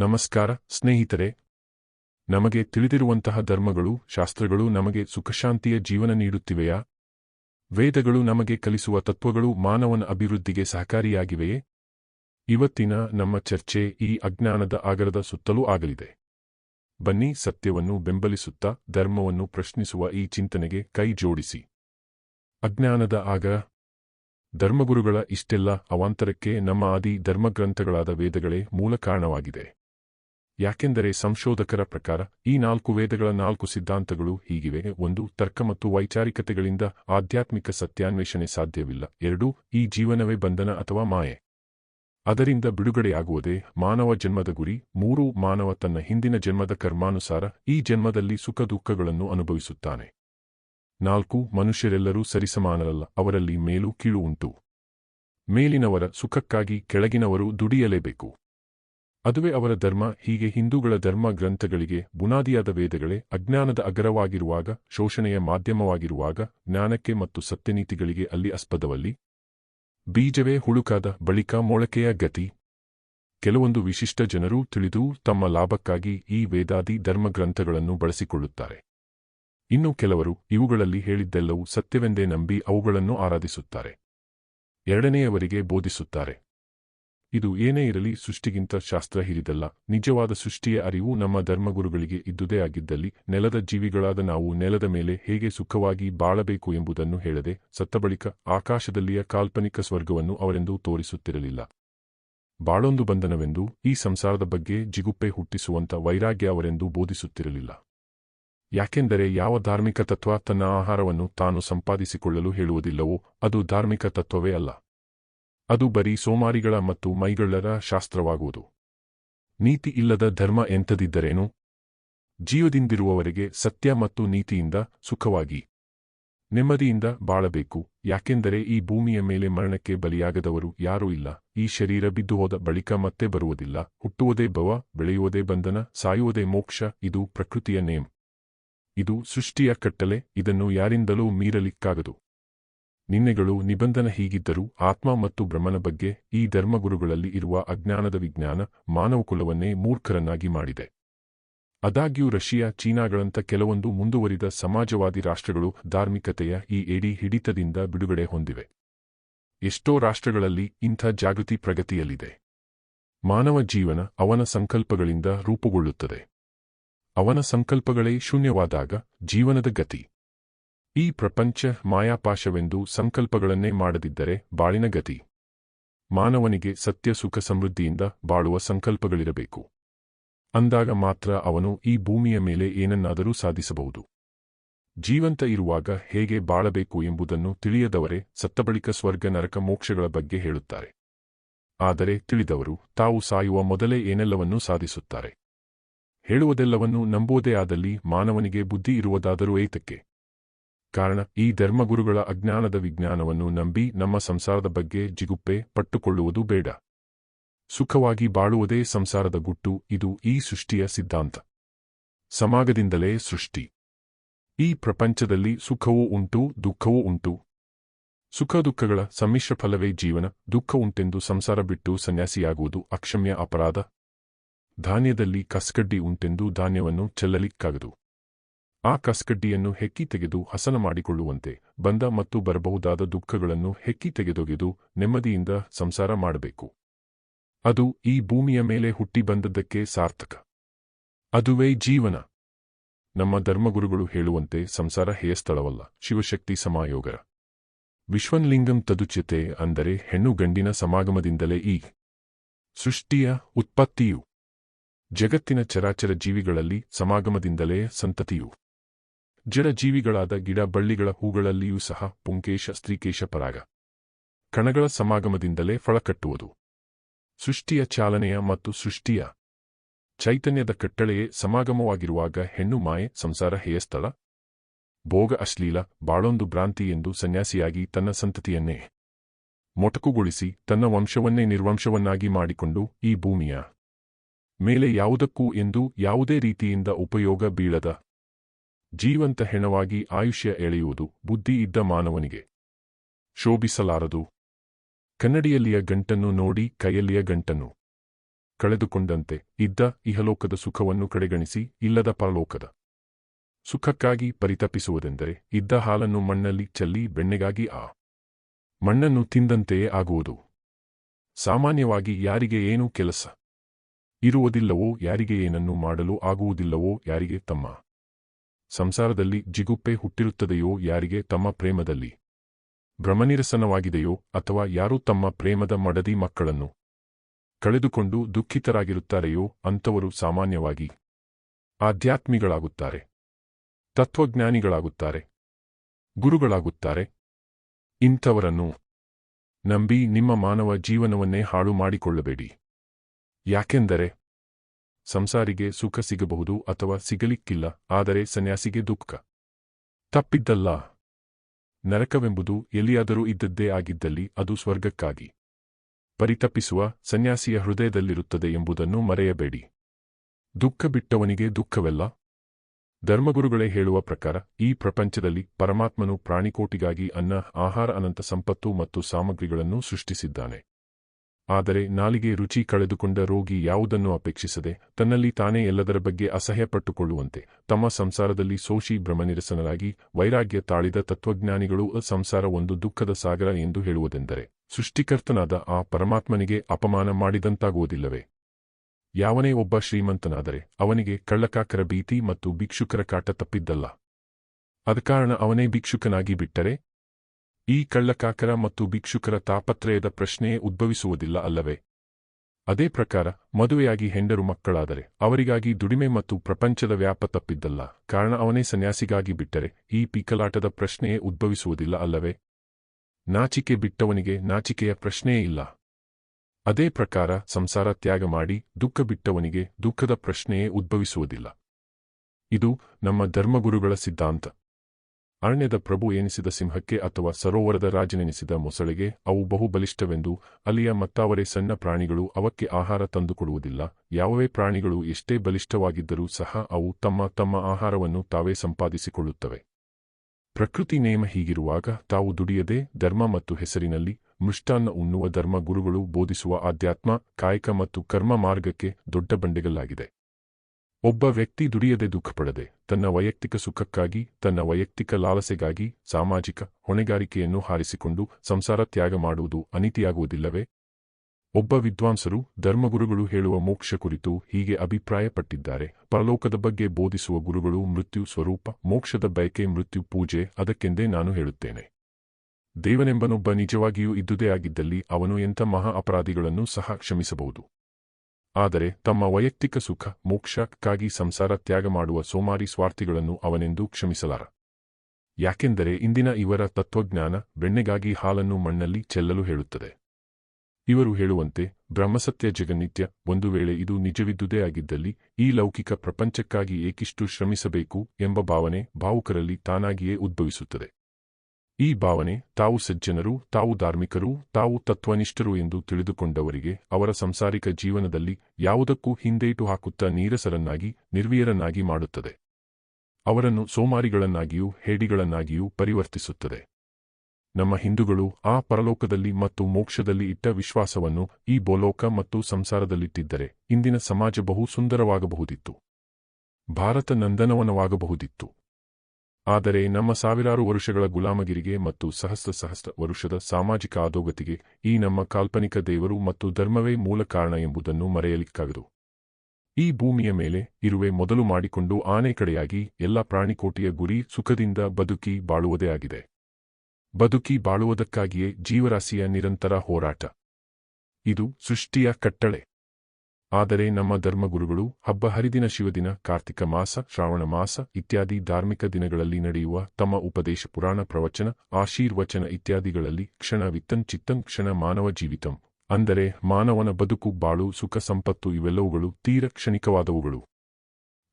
ನಮಸ್ಕಾರ, ಸ್ನೇಹಿತರೆ. ನಮಗೆ ತಿಳಿದಿರುವಂತಹ ಧರ್ಮಗಳು, ಶಾಸ್ತ್ರಗಳು ನಮಗೆ ಸುಖಶಾಂತಿಯ ಜೀವನ ನೀಡುತ್ತಿವೆಯಾ? ವೇದಗಳು ನಮಗೆ ಕಲಿಸುವ ತತ್ವಗಳು ಮಾನವನ ಅಭಿವೃದ್ಧಿಗೆ ಸಹಕಾರಿಯಾಗಿವೆಯೇ? ಇವತ್ತಿನ ನಮ್ಮ ಚರ್ಚೆ ಈ ಅಜ್ಞಾನದ ಆಗರದ ಸುತ್ತಲೂ ಆಗಲಿದೆ. ಬನ್ನಿ ಸತ್ಯವನ್ನು ಬೆಂಬಲಿಸುತ್ತಾ ಧರ್ಮವನ್ನು ಪ್ರಶ್ನಿಸುವ ಈ ಚಿಂತನೆಗೆ ಕೈ ಜೋಡಿಸಿ. ಅಜ್ಞಾನದ ಆಗ ಧರ್ಮಗುರುಗಳ ಇಷ್ಟೆಲ್ಲ ಅವಾಂತರಕ್ಕೆ ನಮ್ಮ ಆದಿ ಧರ್ಮಗ್ರಂಥಗಳಾದ ವೇದಗಳೇ ಮೂಲ ಕಾರಣವಾಗಿದೆ. ಯಾಕೆಂದರೆ ಸಂಶೋಧಕರ ಪ್ರಕಾರ ಈ ನಾಲ್ಕು ವೇದಗಳ ನಾಲ್ಕು ಸಿದ್ಧಾಂತಗಳು ಹೀಗಿವೆ. ಒಂದು, ತರ್ಕ ಮತ್ತು ವೈಚಾರಿಕತೆಗಳಿಂದ ಆಧ್ಯಾತ್ಮಿಕ ಸತ್ಯಾನ್ವೇಷಣೆ ಸಾಧ್ಯವಿಲ್ಲ. ಎರಡು, ಈ ಜೀವನವೇ ಬಂಧನ ಅಥವಾ ಮಾಯೆ. ಅದರಿಂದ ಬಿಡುಗಡೆಯಾಗುವುದೇ ಮಾನವ ಜನ್ಮದ ಗುರಿ. ಮೂರು, ಮಾನವ ತನ್ನ ಹಿಂದಿನ ಜನ್ಮದ ಕರ್ಮಾನುಸಾರ ಈ ಜನ್ಮದಲ್ಲಿ ಸುಖ ದುಃಖಗಳನ್ನು ಅನುಭವಿಸುತ್ತಾನೆ. ನಾಲ್ಕು, ಮನುಷ್ಯರೆಲ್ಲರೂ ಸರಿಸಮಾನರಲ್ಲ, ಅವರಲ್ಲಿ ಮೇಲು ಕೀಳು ಉಂಟು. ಮೇಲಿನವರ ಸುಖಕ್ಕಾಗಿ ಕೆಳಗಿನವರು ದುಡಿಯಲೇಬೇಕು. ಅದುವೇ ಅವರ ಧರ್ಮ ಹೀಗೆ ಹಿಂದೂಗಳ ಧರ್ಮ ಗ್ರಂಥಗಳಿಗೆ ಬುನಾದಿಯಾದ ವೇದಗಳೇ ಅಜ್ಞಾನದ ಅಗರವಾಗಿರುವಾಗ, ಶೋಷಣೆಯ ಮಾಧ್ಯಮವಾಗಿರುವಾಗ, ಜ್ಞಾನಕ್ಕೆ ಮತ್ತು ಸತ್ಯನೀತಿಗಳಿಗೆ ಅಲ್ಲಿ ಅಸ್ಪದವಲ್ಲಿ. ಬೀಜವೇ ಹುಳುಕಾದ ಬಳಿಕ ಮೊಳಕೆಯ ಗತಿ. ಕೆಲವೊಂದು ವಿಶಿಷ್ಟ ಜನರು ತಿಳಿದು ತಮ್ಮ ಲಾಭಕ್ಕಾಗಿ ಈ ವೇದಾದಿ ಧರ್ಮಗ್ರಂಥಗಳನ್ನು ಬಳಸಿಕೊಳ್ಳುತ್ತಾರೆ. ಇನ್ನು ಕೆಲವರು ಇವುಗಳಲ್ಲಿ ಹೇಳಿದ್ದೆಲ್ಲವೂ ಸತ್ಯವೆಂದೇ ನಂಬಿ ಅವುಗಳನ್ನು ಆರಾಧಿಸುತ್ತಾರೆ. ಎರಡನೆಯವರಿಗೆ ಬೋಧಿಸುತ್ತಾರೆ. ಇದು ಏನೇ ಇರಲಿ ಸೃಷ್ಟಿಗಿಂತ ಶಾಸ್ತ್ರ ಹಿರಿದಲ್ಲ. ನಿಜವಾದ ಸೃಷ್ಟಿಯ ಅರಿವು ನಮ್ಮ ಧರ್ಮಗುರುಗಳಿಗೆ ಇದ್ದುದೇ ಆಗಿದ್ದಲ್ಲಿ ನೆಲದ ಜೀವಿಗಳಾದ ನಾವು ನೆಲದ ಮೇಲೆ ಹೇಗೆ ಸುಖವಾಗಿ ಬಾಳಬೇಕು ಎಂಬುದನ್ನು ಹೇಳದೆ ಸತ್ತ ಬಳಿಕ ಆಕಾಶದಲ್ಲಿಯ ಕಾಲ್ಪನಿಕ ಸ್ವರ್ಗವನ್ನು ಅವರೆಂದೂ ತೋರಿಸುತ್ತಿರಲಿಲ್ಲ. ಬಾಳೊಂದು ಬಂಧನವೆಂದು, ಈ ಸಂಸಾರದ ಬಗ್ಗೆ ಜಿಗುಪ್ಪೆ ಹುಟ್ಟಿಸುವಂತ ವೈರಾಗ್ಯ ಅವರೆಂದೂ ಬೋಧಿಸುತ್ತಿರಲಿಲ್ಲ. ಯಾಕೆಂದರೆ ಯಾವ ಧಾರ್ಮಿಕ ತತ್ವ ತನ್ನ ಆಹಾರವನ್ನು ತಾನು ಸಂಪಾದಿಸಿಕೊಳ್ಳಲು ಹೇಳುವುದಿಲ್ಲವೋ ಅದು ಧಾರ್ಮಿಕ ತತ್ವವೇ ಅಲ್ಲ. ಅದು ಬರೀ ಸೋಮಾರಿಗಳ ಮತ್ತು ಮೈಗಳ್ಳರ ಶಾಸ್ತ್ರವಾಗುವುದು. ನೀತಿ ಇಲ್ಲದ ಧರ್ಮ ಎಂಥದಿದ್ದರೇನು? ಜೀವದಿಂದಿರುವವರೆಗೆ ಸತ್ಯ ಮತ್ತು ನೀತಿಯಿಂದ ಸುಖವಾಗಿ, ನೆಮ್ಮದಿಯಿಂದ ಬಾಳಬೇಕು, ಯಾಕೆಂದರೆ ಈ ಭೂಮಿಯ ಮೇಲೆ ಮರಣಕ್ಕೆ ಬಲಿಯಾಗದವರು ಯಾರೂ ಇಲ್ಲ, ಈ ಶರೀರ ಬಿದ್ದು ಹೋದ ಬಳಿಕ ಮತ್ತೆ ಬರುವುದಿಲ್ಲ, ಹುಟ್ಟುವುದೇ ಭವ, ಬೆಳೆಯುವುದೇ ಬಂಧನ, ಸಾಯುವುದೇ ಮೋಕ್ಷ, ಇದು ಪ್ರಕೃತಿಯ ನೇಮ್. ಇದು ಸೃಷ್ಟಿಯ ಕಟ್ಟಲೆ, ಇದನ್ನು ಯಾರಿಂದಲೂ ಮೀರಲಿಕ್ಕಾಗದು. ನಿನ್ನೆಗಳು ನಿಬಂಧನ ಹೀಗಿದ್ದರೂ ಆತ್ಮ ಮತ್ತು ಬ್ರಹ್ಮನ ಬಗ್ಗೆ ಈ ಧರ್ಮಗುರುಗಳಲ್ಲಿ ಇರುವ ಅಜ್ಞಾನದ ವಿಜ್ಞಾನ ಮಾನವಕುಲವನ್ನೇ ಮೂರ್ಖರನ್ನಾಗಿ ಮಾಡಿದೆ. ಆದಾಗ್ಯೂ ರಷ್ಯಾ, ಚೀನಾಗಳಂಥ ಕೆಲವೊಂದು ಮುಂದುವರಿದ ಸಮಾಜವಾದಿ ರಾಷ್ಟ್ರಗಳು ಧಾರ್ಮಿಕತೆಯ ಈ ಏಡಿ ಹಿಡಿತದಿಂದ ಬಿಡುಗಡೆ ಹೊಂದಿವೆ. ಎಷ್ಟೋ ರಾಷ್ಟ್ರಗಳಲ್ಲಿ ಇಂಥ ಜಾಗೃತಿ ಪ್ರಗತಿಯಲ್ಲಿದೆ. ಮಾನವ ಜೀವನ ಅವನ ಸಂಕಲ್ಪಗಳಿಂದ ರೂಪುಗೊಳ್ಳುತ್ತದೆ. ಅವನ ಸಂಕಲ್ಪಗಳೇ ಶೂನ್ಯವಾದಾಗ ಜೀವನದ ಗತಿ. ಈ ಪ್ರಪಂಚ ಮಾಯಾಪಾಶವೆಂದು ಸಂಕಲ್ಪಗಳನ್ನೇ ಮಾಡದಿದ್ದರೆ ಬಾಳಿನ ಗತಿ. ಮಾನವನಿಗೆ ಸತ್ಯ ಸುಖ ಸಮೃದ್ಧಿಯಿಂದ ಬಾಳುವ ಸಂಕಲ್ಪಗಳಿರಬೇಕು. ಅಂದಾಗ ಮಾತ್ರ ಅವನು ಈ ಭೂಮಿಯ ಮೇಲೆ ಏನನ್ನಾದರೂ ಸಾಧಿಸಬಹುದು. ಜೀವಂತ ಇರುವಾಗ ಹೇಗೆ ಬಾಳಬೇಕು ಎಂಬುದನ್ನು ತಿಳಿಯದವರೇ ಸತ್ತ ಬಳಿಕ ಸ್ವರ್ಗ ನರಕ ಮೋಕ್ಷಗಳ ಬಗ್ಗೆ ಹೇಳುತ್ತಾರೆ. ಆದರೆ ತಿಳಿದವರು ತಾವು ಸಾಯುವ ಮೊದಲೇ ಏನೆಲ್ಲವನ್ನೂ ಸಾಧಿಸುತ್ತಾರೆ. ಹೇಳುವುದೆಲ್ಲವನ್ನೂ ನಂಬುವುದೇ ಆದಲ್ಲಿ ಮಾನವನಿಗೆ ಬುದ್ಧಿ ಇರುವುದಾದರೂ ಏತಕ್ಕೆ? ಕಾರಣ ಈ ಧರ್ಮಗುರುಗಳ ಅಜ್ಞಾನದ ವಿಜ್ಞಾನವನ್ನು ನಂಬಿ ನಮ್ಮ ಸಂಸಾರದ ಬಗ್ಗೆ ಜಿಗುಪ್ಪೆ ಪಟ್ಟುಕೊಳ್ಳುವುದು ಬೇಡ. ಸುಖವಾಗಿ ಬಾಳುವುದೇ ಸಂಸಾರದ ಗುಟ್ಟು, ಇದು ಈ ಸೃಷ್ಟಿಯ ಸಿದ್ಧಾಂತ. ಸಮಾಗದಿಂದಲೇ ಸೃಷ್ಟಿ. ಈ ಪ್ರಪಂಚದಲ್ಲಿ ಸುಖವೂ ಉಂಟು, ದುಃಖವೂ ಉಂಟು. ಸುಖ ದುಃಖಗಳ ಸಮ್ಮಿಶ್ರ ಫಲವೇ ಜೀವನ, ದುಃಖ ಉಂಟೆಂದು ಸಂಸಾರ ಬಿಟ್ಟು ಸನ್ಯಾಸಿಯಾಗುವುದು ಅಕ್ಷಮ್ಯ ಅಪರಾಧ. ಧಾನ್ಯದಲ್ಲಿ ಕಸ್ಕಡ್ಡಿ ಉಂಟೆಂದು ಧಾನ್ಯವನ್ನು ಚೆಲ್ಲಲಿಕ್ಕಾಗದು. ಆ ಕಸ್ಕಡ್ಡಿಯನ್ನು ಹೆಕ್ಕಿ ತೆಗೆದು ಹಸನ ಮಾಡಿಕೊಳ್ಳುವಂತೆ ಬಂದ ಮತ್ತು ಬರಬಹುದಾದ ದುಃಖಗಳನ್ನು ಹೆಕ್ಕಿ ತೆಗೆದೊಗೆದು ನೆಮ್ಮದಿಯಿಂದ ಸಂಸಾರ ಮಾಡಬೇಕು. ಅದು ಈ ಭೂಮಿಯ ಮೇಲೆ ಹುಟ್ಟಿ ಬಂದದ್ದಕ್ಕೆ ಸಾರ್ಥಕ. ಅದುವೇ ಜೀವನ. ನಮ್ಮ ಧರ್ಮಗುರುಗಳು ಹೇಳುವಂತೆ ಸಂಸಾರ ಹೇಯಸ್ಥಳವಲ್ಲ, ಶಿವಶಕ್ತಿ ಸಮಾಯೋಗರ. ವಿಶ್ವನ್ಲಿಂಗಂ ತದುಚ್ಯತೆ ಅಂದರೆ ಹೆಣ್ಣು ಗಂಡಿನ ಸಮಾಗಮದಿಂದಲೇ ಈ ಸೃಷ್ಟಿಯ ಉತ್ಪತ್ತಿಯು. ಜಗತ್ತಿನ ಚರಾಚರ ಜೀವಿಗಳಲ್ಲಿ ಸಮಾಗಮದಿಂದಲೇ ಸಂತತಿಯು. ಜಡ ಜೀವಿಗಳಾದ ಗಿಡ ಬಳ್ಳಿಗಳ ಹೂಗಳಲ್ಲಿಯೂ ಸಹ ಪುಂಕೇಶ, ಸ್ತ್ರೀಕೇಶ ಪರಾಗ. ಕಣಗಳ ಸಮಾಗಮದಿಂದಲೇ ಫಳಕಟ್ಟುವುದು ಸೃಷ್ಟಿಯ ಚಾಲನೆಯ ಮತ್ತು ಸೃಷ್ಟಿಯ ಚೈತನ್ಯದ ಕಟ್ಟಳೆಯೇ ಸಮಾಗಮವಾಗಿರುವಾಗ ಹೆಣ್ಣು ಮಾಯೆ, ಸಂಸಾರ ಹೇಯಸ್ಥಳ. ಭೋಗ ಅಶ್ಲೀಲ, ಬಾಳೊಂದು ಭ್ರಾಂತಿ ಎಂದು ಸನ್ಯಾಸಿಯಾಗಿ ತನ್ನ ಸಂತತಿಯನ್ನೇ ಮೊಟಕುಗೊಳಿಸಿ ತನ್ನ ವಂಶವನ್ನೇ ನಿರ್ವಂಶವನ್ನಾಗಿ ಮಾಡಿಕೊಂಡು ಈ ಭೂಮಿಯ ಮೇಲೆ ಯಾವುದಕ್ಕೂ ಎಂದು ಯಾವುದೇ ರೀತಿಯಿಂದ ಉಪಯೋಗ ಬೀಳದ ಜೀವಂತ ಹೆಣವಾಗಿ ಆಯುಷ್ಯ ಎಳೆಯುವುದು ಬುದ್ಧಿ ಇದ್ದ ಮಾನವನಿಗೆ. ಶೋಭಿಸಲಾರದು. ಕನ್ನಡಿಯಲ್ಲಿಯ ಗಂಟನ್ನು ನೋಡಿ ಕೈಯಲ್ಲಿಯ ಗಂಟನ್ನು. ಕಳೆದುಕೊಂಡಂತೆ ಇದ್ದ ಇಹಲೋಕದ ಸುಖವನ್ನು ಕಡೆಗಣಿಸಿ ಇಲ್ಲದ ಪರಲೋಕದ. ಸುಖಕ್ಕಾಗಿ ಪರಿತಪಿಸುವುದೆಂದರೆ ಇದ್ದ ಹಾಲನ್ನು ಮಣ್ಣಲ್ಲಿ ಚೆಲ್ಲಿ ಬೆಣ್ಣೆಗಾಗಿ ಆ. ಮಣ್ಣನ್ನು ತಿಂದಂತೆಯೇ ಆಗುವುದು. ಸಾಮಾನ್ಯವಾಗಿ ಯಾರಿಗೆ ಏನೂ ಕೆಲಸ. ಇರುವುದಿಲ್ಲವೋ ಯಾರಿಗೆ ಏನನ್ನು ಮಾಡಲು ಆಗುವುದಿಲ್ಲವೋ ಯಾರಿಗೆ ತಮ್ಮ. ಸಂಸಾರದಲ್ಲಿ ಜಿಗುಪ್ಪೆ ಹುಟ್ಟಿರುತ್ತದೆಯೋ ಯಾರಿಗೆ ತಮ್ಮ ಪ್ರೇಮದಲ್ಲಿ? ಭ್ರಮನಿರಸನವಾಗಿದೆಯೋ ಅಥವಾ ಯಾರು ತಮ್ಮ ಪ್ರೇಮದ ಮಡದಿ ಮಕ್ಕಳನ್ನು? ಕಳೆದುಕೊಂಡು ದುಃಖಿತರಾಗಿರುತ್ತಾರೆಯೋ ಅಂಥವರು ಸಾಮಾನ್ಯವಾಗಿ ಆಧ್ಯಾತ್ಮಿಗಳಾಗುತ್ತಾರೆ. ತತ್ವಜ್ಞಾನಿಗಳಾಗುತ್ತಾರೆ. ಗುರುಗಳಾಗುತ್ತಾರೆ. ಇಂಥವರನ್ನು ನಂಬಿ ನಿಮ್ಮ ಮಾನವ ಜೀವನವನ್ನೇ ಹಾಳು ಮಾಡಿಕೊಳ್ಳಬೇಡಿ ಯಾಕೆಂದರೆ ಸಂಸಾರಿಗೆ ಸುಖ ಸಿಗಬಹುದು ಅಥವಾ ಸಿಗಲಿಕ್ಕಿಲ್ಲ, ಆದರೆ ಸನ್ಯಾಸಿಗೆ ದುಃಖ. ತಪ್ಪಿದ್ದಲ್ಲ. ನರಕವೆಂಬುದು ಎಲ್ಲಿಯಾದರೂ ಇದ್ದದ್ದೇ ಆಗಿದ್ದಲ್ಲಿ ಅದು ಸ್ವರ್ಗಕ್ಕಾಗಿ. ಪರಿತಪಿಸುವ ಸನ್ಯಾಸಿಯ ಹೃದಯದಲ್ಲಿರುತ್ತದೆ ಎಂಬುದನ್ನು ಮರೆಯಬೇಡಿ. ದುಃಖ ಬಿಟ್ಟವನಿಗೆ ದುಃಖವೆಲ್ಲ. ಧರ್ಮಗುರುಗಳೇ ಹೇಳುವ ಪ್ರಕಾರ, ಈ ಪ್ರಪಂಚದಲ್ಲಿ ಪರಮಾತ್ಮನು ಪ್ರಾಣಿಕೋಟಿಗಾಗಿ ಅನ್ನ, ಆಹಾರ, ಅನಂತ ಸಂಪತ್ತು ಮತ್ತು ಸಾಮಗ್ರಿಗಳನ್ನು ಸೃಷ್ಟಿಸಿದ್ದಾನೆ. ಆದರೆ ನಾಲಿಗೆ ರುಚಿ ಕಳೆದುಕೊಂಡ ರೋಗಿ ಯಾವುದನ್ನು ಅಪೇಕ್ಷಿಸದೆ ತನ್ನಲ್ಲಿ ತಾನೇ ಎಲ್ಲದರ ಬಗ್ಗೆ ಅಸಹ್ಯಪಟ್ಟುಕೊಳ್ಳುವಂತೆ ತಮ್ಮ ಸಂಸಾರದಲ್ಲಿ ಸೋಷಿ ಭ್ರಮನಿರಸನರಾಗಿ ವೈರಾಗ್ಯ ತಾಳಿದ ತತ್ವಜ್ಞಾನಿಗಳು ಸಂಸಾರ ಒಂದು ದುಃಖದ ಸಾಗರ ಎಂದು ಹೇಳುವುದೆಂದರೆ ಸೃಷ್ಟಿಕರ್ತನಾದ ಆ ಪರಮಾತ್ಮನಿಗೆ ಅಪಮಾನ ಮಾಡಿದಂತಾಗುವುದಿಲ್ಲವೇ? ಯಾವನೇ ಒಬ್ಬ ಶ್ರೀಮಂತನಾದರೆ ಅವನಿಗೆ ಕಳ್ಳಕಾಕರ ಭೀತಿ ಮತ್ತು ಭಿಕ್ಷುಕರ ಕಾಟ ತಪ್ಪಿದ್ದಲ್ಲ. ಅದಕಾರಣ ಅವನೇ ಭಿಕ್ಷುಕನಾಗಿ ಬಿಟ್ಟರೆ ಈ ಕಳ್ಳಕಾಕರ ಮತ್ತು ಭಿಕ್ಷುಕರ ತಾಪತ್ರಯದ ಪ್ರಶ್ನೆಯೇ ಉದ್ಭವಿಸುವುದಿಲ್ಲ ಅಲ್ಲವೇ? ಅದೇ ಪ್ರಕಾರ, ಮದುವೆಯಾಗಿ ಹೆಂಡರು ಮಕ್ಕಳಾದರೆ, ಅವರಿಗಾಗಿ ದುಡಿಮೆ ಮತ್ತು ಪ್ರಪಂಚದ ವ್ಯಾಪ ತಪ್ಪಿದ್ದಲ್ಲ. ಕಾರಣ ಅವನೇ ಸನ್ಯಾಸಿಗಾಗಿ ಬಿಟ್ಟರೆ, ಈ ಪೀಕಲಾಟದ ಪ್ರಶ್ನೆಯೇ ಉದ್ಭವಿಸುವುದಿಲ್ಲ ಅಲ್ಲವೇ? ನಾಚಿಕೆ ಬಿಟ್ಟವನಿಗೆ ನಾಚಿಕೆಯ ಪ್ರಶ್ನೆಯೇ ಇಲ್ಲ. ಅದೇ ಪ್ರಕಾರ, ಸಂಸಾರ ತ್ಯಾಗ ಮಾಡಿ ದುಃಖ ಬಿಟ್ಟವನಿಗೆ ದುಃಖದ ಪ್ರಶ್ನೆಯೇ ಉದ್ಭವಿಸುವುದಿಲ್ಲ. ಇದು ನಮ್ಮ ಧರ್ಮಗುರುಗಳ ಸಿದ್ಧಾಂತ. ಅರಣ್ಯದ ಪ್ರಭು ಎನಿಸಿದ ಸಿಂಹಕ್ಕೆ ಅಥವಾ ಸರೋವರದ ರಾಜನೆನಿಸಿದ ಮೊಸಳೆಗೆ ಅವು ಬಹು ಬಲಿಷ್ಠವೆಂದು ಅಲ್ಲಿಯ ಮತ್ತಾವರೇ ಸಣ್ಣ ಪ್ರಾಣಿಗಳು ಅವಕ್ಕೆ ಆಹಾರ ತಂದುಕೊಡುವುದಿಲ್ಲ. ಯಾವವೇ ಪ್ರಾಣಿಗಳು ಎಷ್ಟೇ ಬಲಿಷ್ಠವಾಗಿದ್ದರೂ ಸಹ ಅವು ತಮ್ಮ ತಮ್ಮ ಆಹಾರವನ್ನು ತಾವೇ ಸಂಪಾದಿಸಿಕೊಳ್ಳುತ್ತವೆ. ಪ್ರಕೃತಿ ನೇಮ ಹೀಗಿರುವಾಗ ತಾವು ದುಡಿಯದೆ ಧರ್ಮ ಮತ್ತು ಹೆಸರಿನಲ್ಲಿ ಮೃಷ್ಟಾನ್ನ ಉಣ್ಣುವ ಧರ್ಮ ಗುರುಗಳು ಬೋಧಿಸುವ ಆಧ್ಯಾತ್ಮ, ಕಾಯಕ ಮತ್ತು ಕರ್ಮ ಮಾರ್ಗಕ್ಕೆ ದೊಡ್ಡ ಬಂಡೆಗಲ್ಲಾಗಿದೆ. ಒಬ್ಬ ವ್ಯಕ್ತಿ ದುಡಿಯದೆ ದುಃಖಪಡದೆ ತನ್ನ ವೈಯಕ್ತಿಕ ಸುಖಕ್ಕಾಗಿ, ತನ್ನ ವೈಯಕ್ತಿಕ ಲಾಲಸೆಗಾಗಿ ಸಾಮಾಜಿಕ ಹೊಣೆಗಾರಿಕೆಯನ್ನು ಹಾರಿಸಿಕೊಂಡು ಸಂಸಾರ ತ್ಯಾಗ ಮಾಡುವುದು ಅನೀತಿಯಾಗುವುದಿಲ್ಲವೇ? ಒಬ್ಬ ವಿದ್ವಾಂಸರು ಧರ್ಮಗುರುಗಳು ಹೇಳುವ ಮೋಕ್ಷ ಕುರಿತು ಹೀಗೆ ಅಭಿಪ್ರಾಯಪಟ್ಟಿದ್ದಾರೆ. ಪರಲೋಕದ ಬಗ್ಗೆ ಬೋಧಿಸುವ ಗುರುಗಳು ಮೃತ್ಯು ಸ್ವರೂಪ, ಮೋಕ್ಷದ ಬಯಕೆ, ಮೃತ್ಯು ಪೂಜೆ ಅದಕ್ಕೆಂದೇ ನಾನು ಹೇಳುತ್ತೇನೆ. ದೇವನೆಂಬನೊಬ್ಬ ನಿಜವಾಗಿಯೂ ಇದ್ದುದೇ ಆಗಿದ್ದಲ್ಲಿ ಅವನು ಎಂಥ ಮಹಾ ಅಪರಾಧಿಗಳನ್ನು ಸಹ ಕ್ಷಮಿಸಬಹುದು. ಆದರೆ ತಮ್ಮ ವೈಯಕ್ತಿಕ ಸುಖ ಮೋಕ್ಷಕ್ಕಾಗಿ ಸಂಸಾರ ತ್ಯಾಗ ಮಾಡುವ ಸೋಮಾರಿ ಸ್ವಾರ್ಥಿಗಳನ್ನು ಅವನೆಂದು ಕ್ಷಮಿಸಲಾರ. ಯಾಕೆಂದರೆ ಇಂದಿನ ಇವರ ತತ್ವಜ್ಞಾನ ಬೆಣ್ಣೆಗಾಗಿ ಹಾಲನ್ನು ಮಣ್ಣಲ್ಲಿ ಚೆಲ್ಲಲು ಹೇಳುತ್ತದೆ. ಇವರು ಹೇಳುವಂತೆ, ಬ್ರಹ್ಮಸತ್ಯ ಜಗನ್ನಿತ್ಯ ಒಂದು ವೇಳೆ ಇದು ನಿಜವಿದ್ದುದೇ ಆಗಿದ್ದಲ್ಲಿ, ಈ ಲೌಕಿಕ ಪ್ರಪಂಚಕ್ಕಾಗಿ ಏಕಿಷ್ಟು ಶ್ರಮಿಸಬೇಕು ಎಂಬ ಭಾವನೆ ಭಾವುಕರಲ್ಲಿ ತಾನಾಗಿಯೇ ಉದ್ಭವಿಸುತ್ತದೆ. ಈ ಭಾವನೆ ತಾವು ಸಜ್ಜನರು, ತಾವು ಧಾರ್ಮಿಕರು, ತಾವು ತತ್ವನಿಷ್ಠರು ಎಂದು ತಿಳಿದುಕೊಂಡವರಿಗೆ ಅವರ ಸಂಸಾರಿಕ ಜೀವನದಲ್ಲಿ ಯಾವುದಕ್ಕೂ ಹಿಂದೇಟು ಹಾಕುತ್ತಾ ನೀರಸರನ್ನಾಗಿ ನಿರ್ವೀಯರನ್ನಾಗಿ ಮಾಡುತ್ತದೆ. ಅವರನ್ನು ಸೋಮಾರಿಗಳನ್ನಾಗಿಯೂ, ಹೇಡಿಗಳನ್ನಾಗಿಯೂ ಪರಿವರ್ತಿಸುತ್ತದೆ. ನಮ್ಮ ಹಿಂದೂಗಳು ಆ ಪರಲೋಕದಲ್ಲಿ ಮತ್ತು ಮೋಕ್ಷದಲ್ಲಿ ಇಟ್ಟ ವಿಶ್ವಾಸವನ್ನು ಈ ಬೋಲೋಕ ಮತ್ತು ಸಂಸಾರದಲ್ಲಿಟ್ಟಿದ್ದರೆ ಇಂದಿನ ಸಮಾಜ ಬಹು ಸುಂದರವಾಗಬಹುದಿತ್ತು ಭಾರತ ನಂದನವನವಾಗಬಹುದಿತ್ತು. ಆದರೆ ನಮ್ಮ ಸಾವಿರಾರು ವರುಷಗಳ ಗುಲಾಮಗಿರಿಗೆ ಮತ್ತು ಸಹಸ್ರ ಸಹಸ್ರ ವರುಷದ ಸಾಮಾಜಿಕ ಅಧೋಗತಿಗೆ ಈ ನಮ್ಮ ಕಾಲ್ಪನಿಕ ದೇವರು ಮತ್ತು ಧರ್ಮವೇ ಮೂಲ ಕಾರಣ ಎಂಬುದನ್ನು ಮರೆಯಲಿಕ್ಕಾಗದು. ಈ ಭೂಮಿಯ ಮೇಲೆ ಇರುವೆ ಮೊದಲು ಮಾಡಿಕೊಂಡು ಆನೆ ಕಡೆಯಾಗಿ ಎಲ್ಲ ಪ್ರಾಣಿಕೋಟಿಯ ಗುರಿ ಸುಖದಿಂದ ಬದುಕಿ ಬಾಳುವುದೇ ಆಗಿದೆ. ಬದುಕಿ ಬಾಳುವುದಕ್ಕಾಗಿಯೇ ಜೀವರಾಶಿಯ ನಿರಂತರ ಹೋರಾಟ. ಇದು ಸೃಷ್ಟಿಯ ಕಟ್ಟಳೆ. ಆದರೆ ನಮ್ಮ ಧರ್ಮಗುರುಗಳು ಹಬ್ಬ ಹರಿದಿನ ಶಿವದಿನ, ಕಾರ್ತಿಕ ಮಾಸ, ಶ್ರಾವಣ ಮಾಸ ಇತ್ಯಾದಿ ಧಾರ್ಮಿಕ ದಿನಗಳಲ್ಲಿ ನಡೆಯುವ ತಮ್ಮ ಉಪದೇಶ ಪುರಾಣ ಪ್ರವಚನ, ಆಶೀರ್ವಚನ ಇತ್ಯಾದಿಗಳಲ್ಲಿ ಕ್ಷಣ ವಿತ್ತಂ ಚಿತ್ತಂ ಕ್ಷಣ ಮಾನವ ಜೀವಿತಂ. ಅಂದರೆ ಮಾನವನ ಬದುಕು, ಬಾಳು, ಸುಖ, ಸಂಪತ್ತು ಇವೆಲ್ಲವುಗಳು ತೀರ ಕ್ಷಣಿಕವಾದವುಗಳು.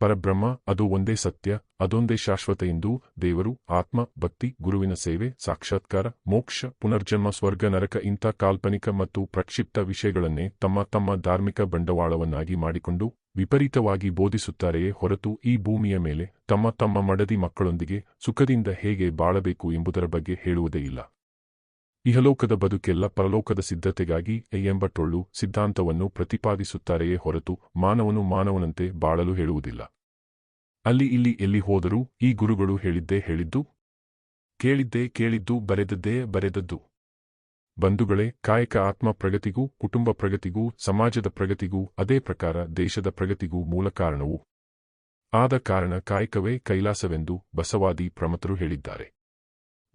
ಪರಬ್ರಹ್ಮ, ಅದು ಒಂದೇ ಸತ್ಯ, ಅದೊಂದೇ ಶಾಶ್ವತ ಎಂದು ದೇವರು, ಆತ್ಮ, ಭಕ್ತಿ, ಗುರುವಿನ ಸೇವೆ, ಸಾಕ್ಷಾತ್ಕಾರ, ಮೋಕ್ಷ, ಪುನರ್ಜನ್ಮ, ಸ್ವರ್ಗ, ನರಕ, ಇಂಥ ಕಾಲ್ಪನಿಕ ಮತ್ತು ಪ್ರಕ್ಷಿಪ್ತ ವಿಷಯಗಳನ್ನೇ ತಮ್ಮ ತಮ್ಮ ಧಾರ್ಮಿಕ ಬಂಡವಾಳವನ್ನಾಗಿ ಮಾಡಿಕೊಂಡು ವಿಪರೀತವಾಗಿ ಬೋಧಿಸುತ್ತಾರೆಯೇ ಹೊರತು ಈ ಭೂಮಿಯ ಮೇಲೆ ತಮ್ಮ ತಮ್ಮ ಮಡದಿ ಮಕ್ಕಳೊಂದಿಗೆ ಸುಖದಿಂದ ಹೇಗೆ ಬಾಳಬೇಕು ಎಂಬುದರ ಬಗ್ಗೆ ಹೇಳುವುದೇ ಇಲ್ಲ. ಇಹಲೋಕದ ಬದುಕೆಲ್ಲ ಪರಲೋಕದ ಸಿದ್ಧತೆಗಾಗಿ ಎಂಬ ಟೊಳ್ಳು ಸಿದ್ಧಾಂತವನ್ನು ಪ್ರತಿಪಾದಿಸುತ್ತಾರೆಯೇ ಹೊರತು ಮಾನವನು ಮಾನವನಂತೆ ಬಾಳಲು ಹೇಳುವುದಿಲ್ಲ. ಅಲ್ಲಿ ಇಲ್ಲಿ ಎಲ್ಲಿ ಹೋದರೂ ಈ ಗುರುಗಳು ಹೇಳಿದ್ದೇ ಹೇಳಿದ್ದು? ಕೇಳಿದ್ದೇ ಕೇಳಿದ್ದು, ಬರೆದದ್ದೇ ಬರೆದದ್ದು. ಬಂಧುಗಳೇ, ಕಾಯಕ ಆತ್ಮ ಪ್ರಗತಿಗೂ, ಕುಟುಂಬ ಪ್ರಗತಿಗೂ, ಸಮಾಜದ ಪ್ರಗತಿಗೂ, ಅದೇ ಪ್ರಕಾರ ದೇಶದ ಪ್ರಗತಿಗೂ ಮೂಲ ಕಾರಣವು. ಆದ ಕಾರಣ ಕಾಯಕವೇ ಕೈಲಾಸವೆಂದು ಬಸವಾದಿ ಪ್ರಮತರು ಹೇಳಿದ್ದಾರೆ.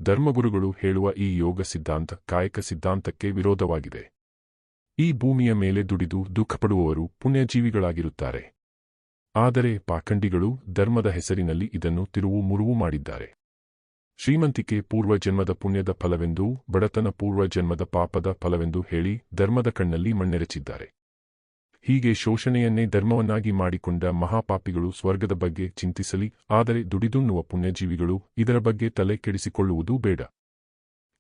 ಧರ್ಮಗುರುಗಳು ಹೇಳುವ ಈ ಯೋಗ ಸಿದ್ಧಾಂತ ಕಾಯಕ ಸಿದ್ಧಾಂತಕ್ಕೆ ವಿರೋಧವಾಗಿದೆ. ಈ ಭೂಮಿಯ ಮೇಲೆ ದುಡಿದು ದುಃಖಪಡುವವರು ಪುಣ್ಯಜೀವಿಗಳಾಗಿರುತ್ತಾರೆ. ಆದರೆ ಪಾಖಂಡಿಗಳು ಧರ್ಮದ ಹೆಸರಿನಲ್ಲಿ ಇದನ್ನು ತಿರುವು ಮುರುವು ಮಾಡಿದ್ದಾರೆ. ಶ್ರೀಮಂತಿಕೆ ಪೂರ್ವಜನ್ಮದ ಪುಣ್ಯದ ಫಲವೆಂದೂ, ಬಡತನ ಪೂರ್ವಜನ್ಮದ ಪಾಪದ ಫಲವೆಂದೂ ಹೇಳಿ ಧರ್ಮದ ಕಣ್ಣಲ್ಲಿ ಮಣ್ಣೆರಚಿದ್ದಾರೆ. ಹೀಗೆ ಶೋಷಣೆಯನ್ನೇ ಧರ್ಮವನ್ನಾಗಿ ಮಾಡಿಕೊಂಡ ಮಹಾಪಾಪಿಗಳು ಸ್ವರ್ಗದ ಬಗ್ಗೆ ಚಿಂತಿಸಲಿ, ಆದರೆ ದುಡಿದುಣ್ಣುವ ಪುಣ್ಯಜೀವಿಗಳು ಇದರ ಬಗ್ಗೆ ತಲೆ ಕೆಡಿಸಿಕೊಳ್ಳುವುದೂ ಬೇಡ.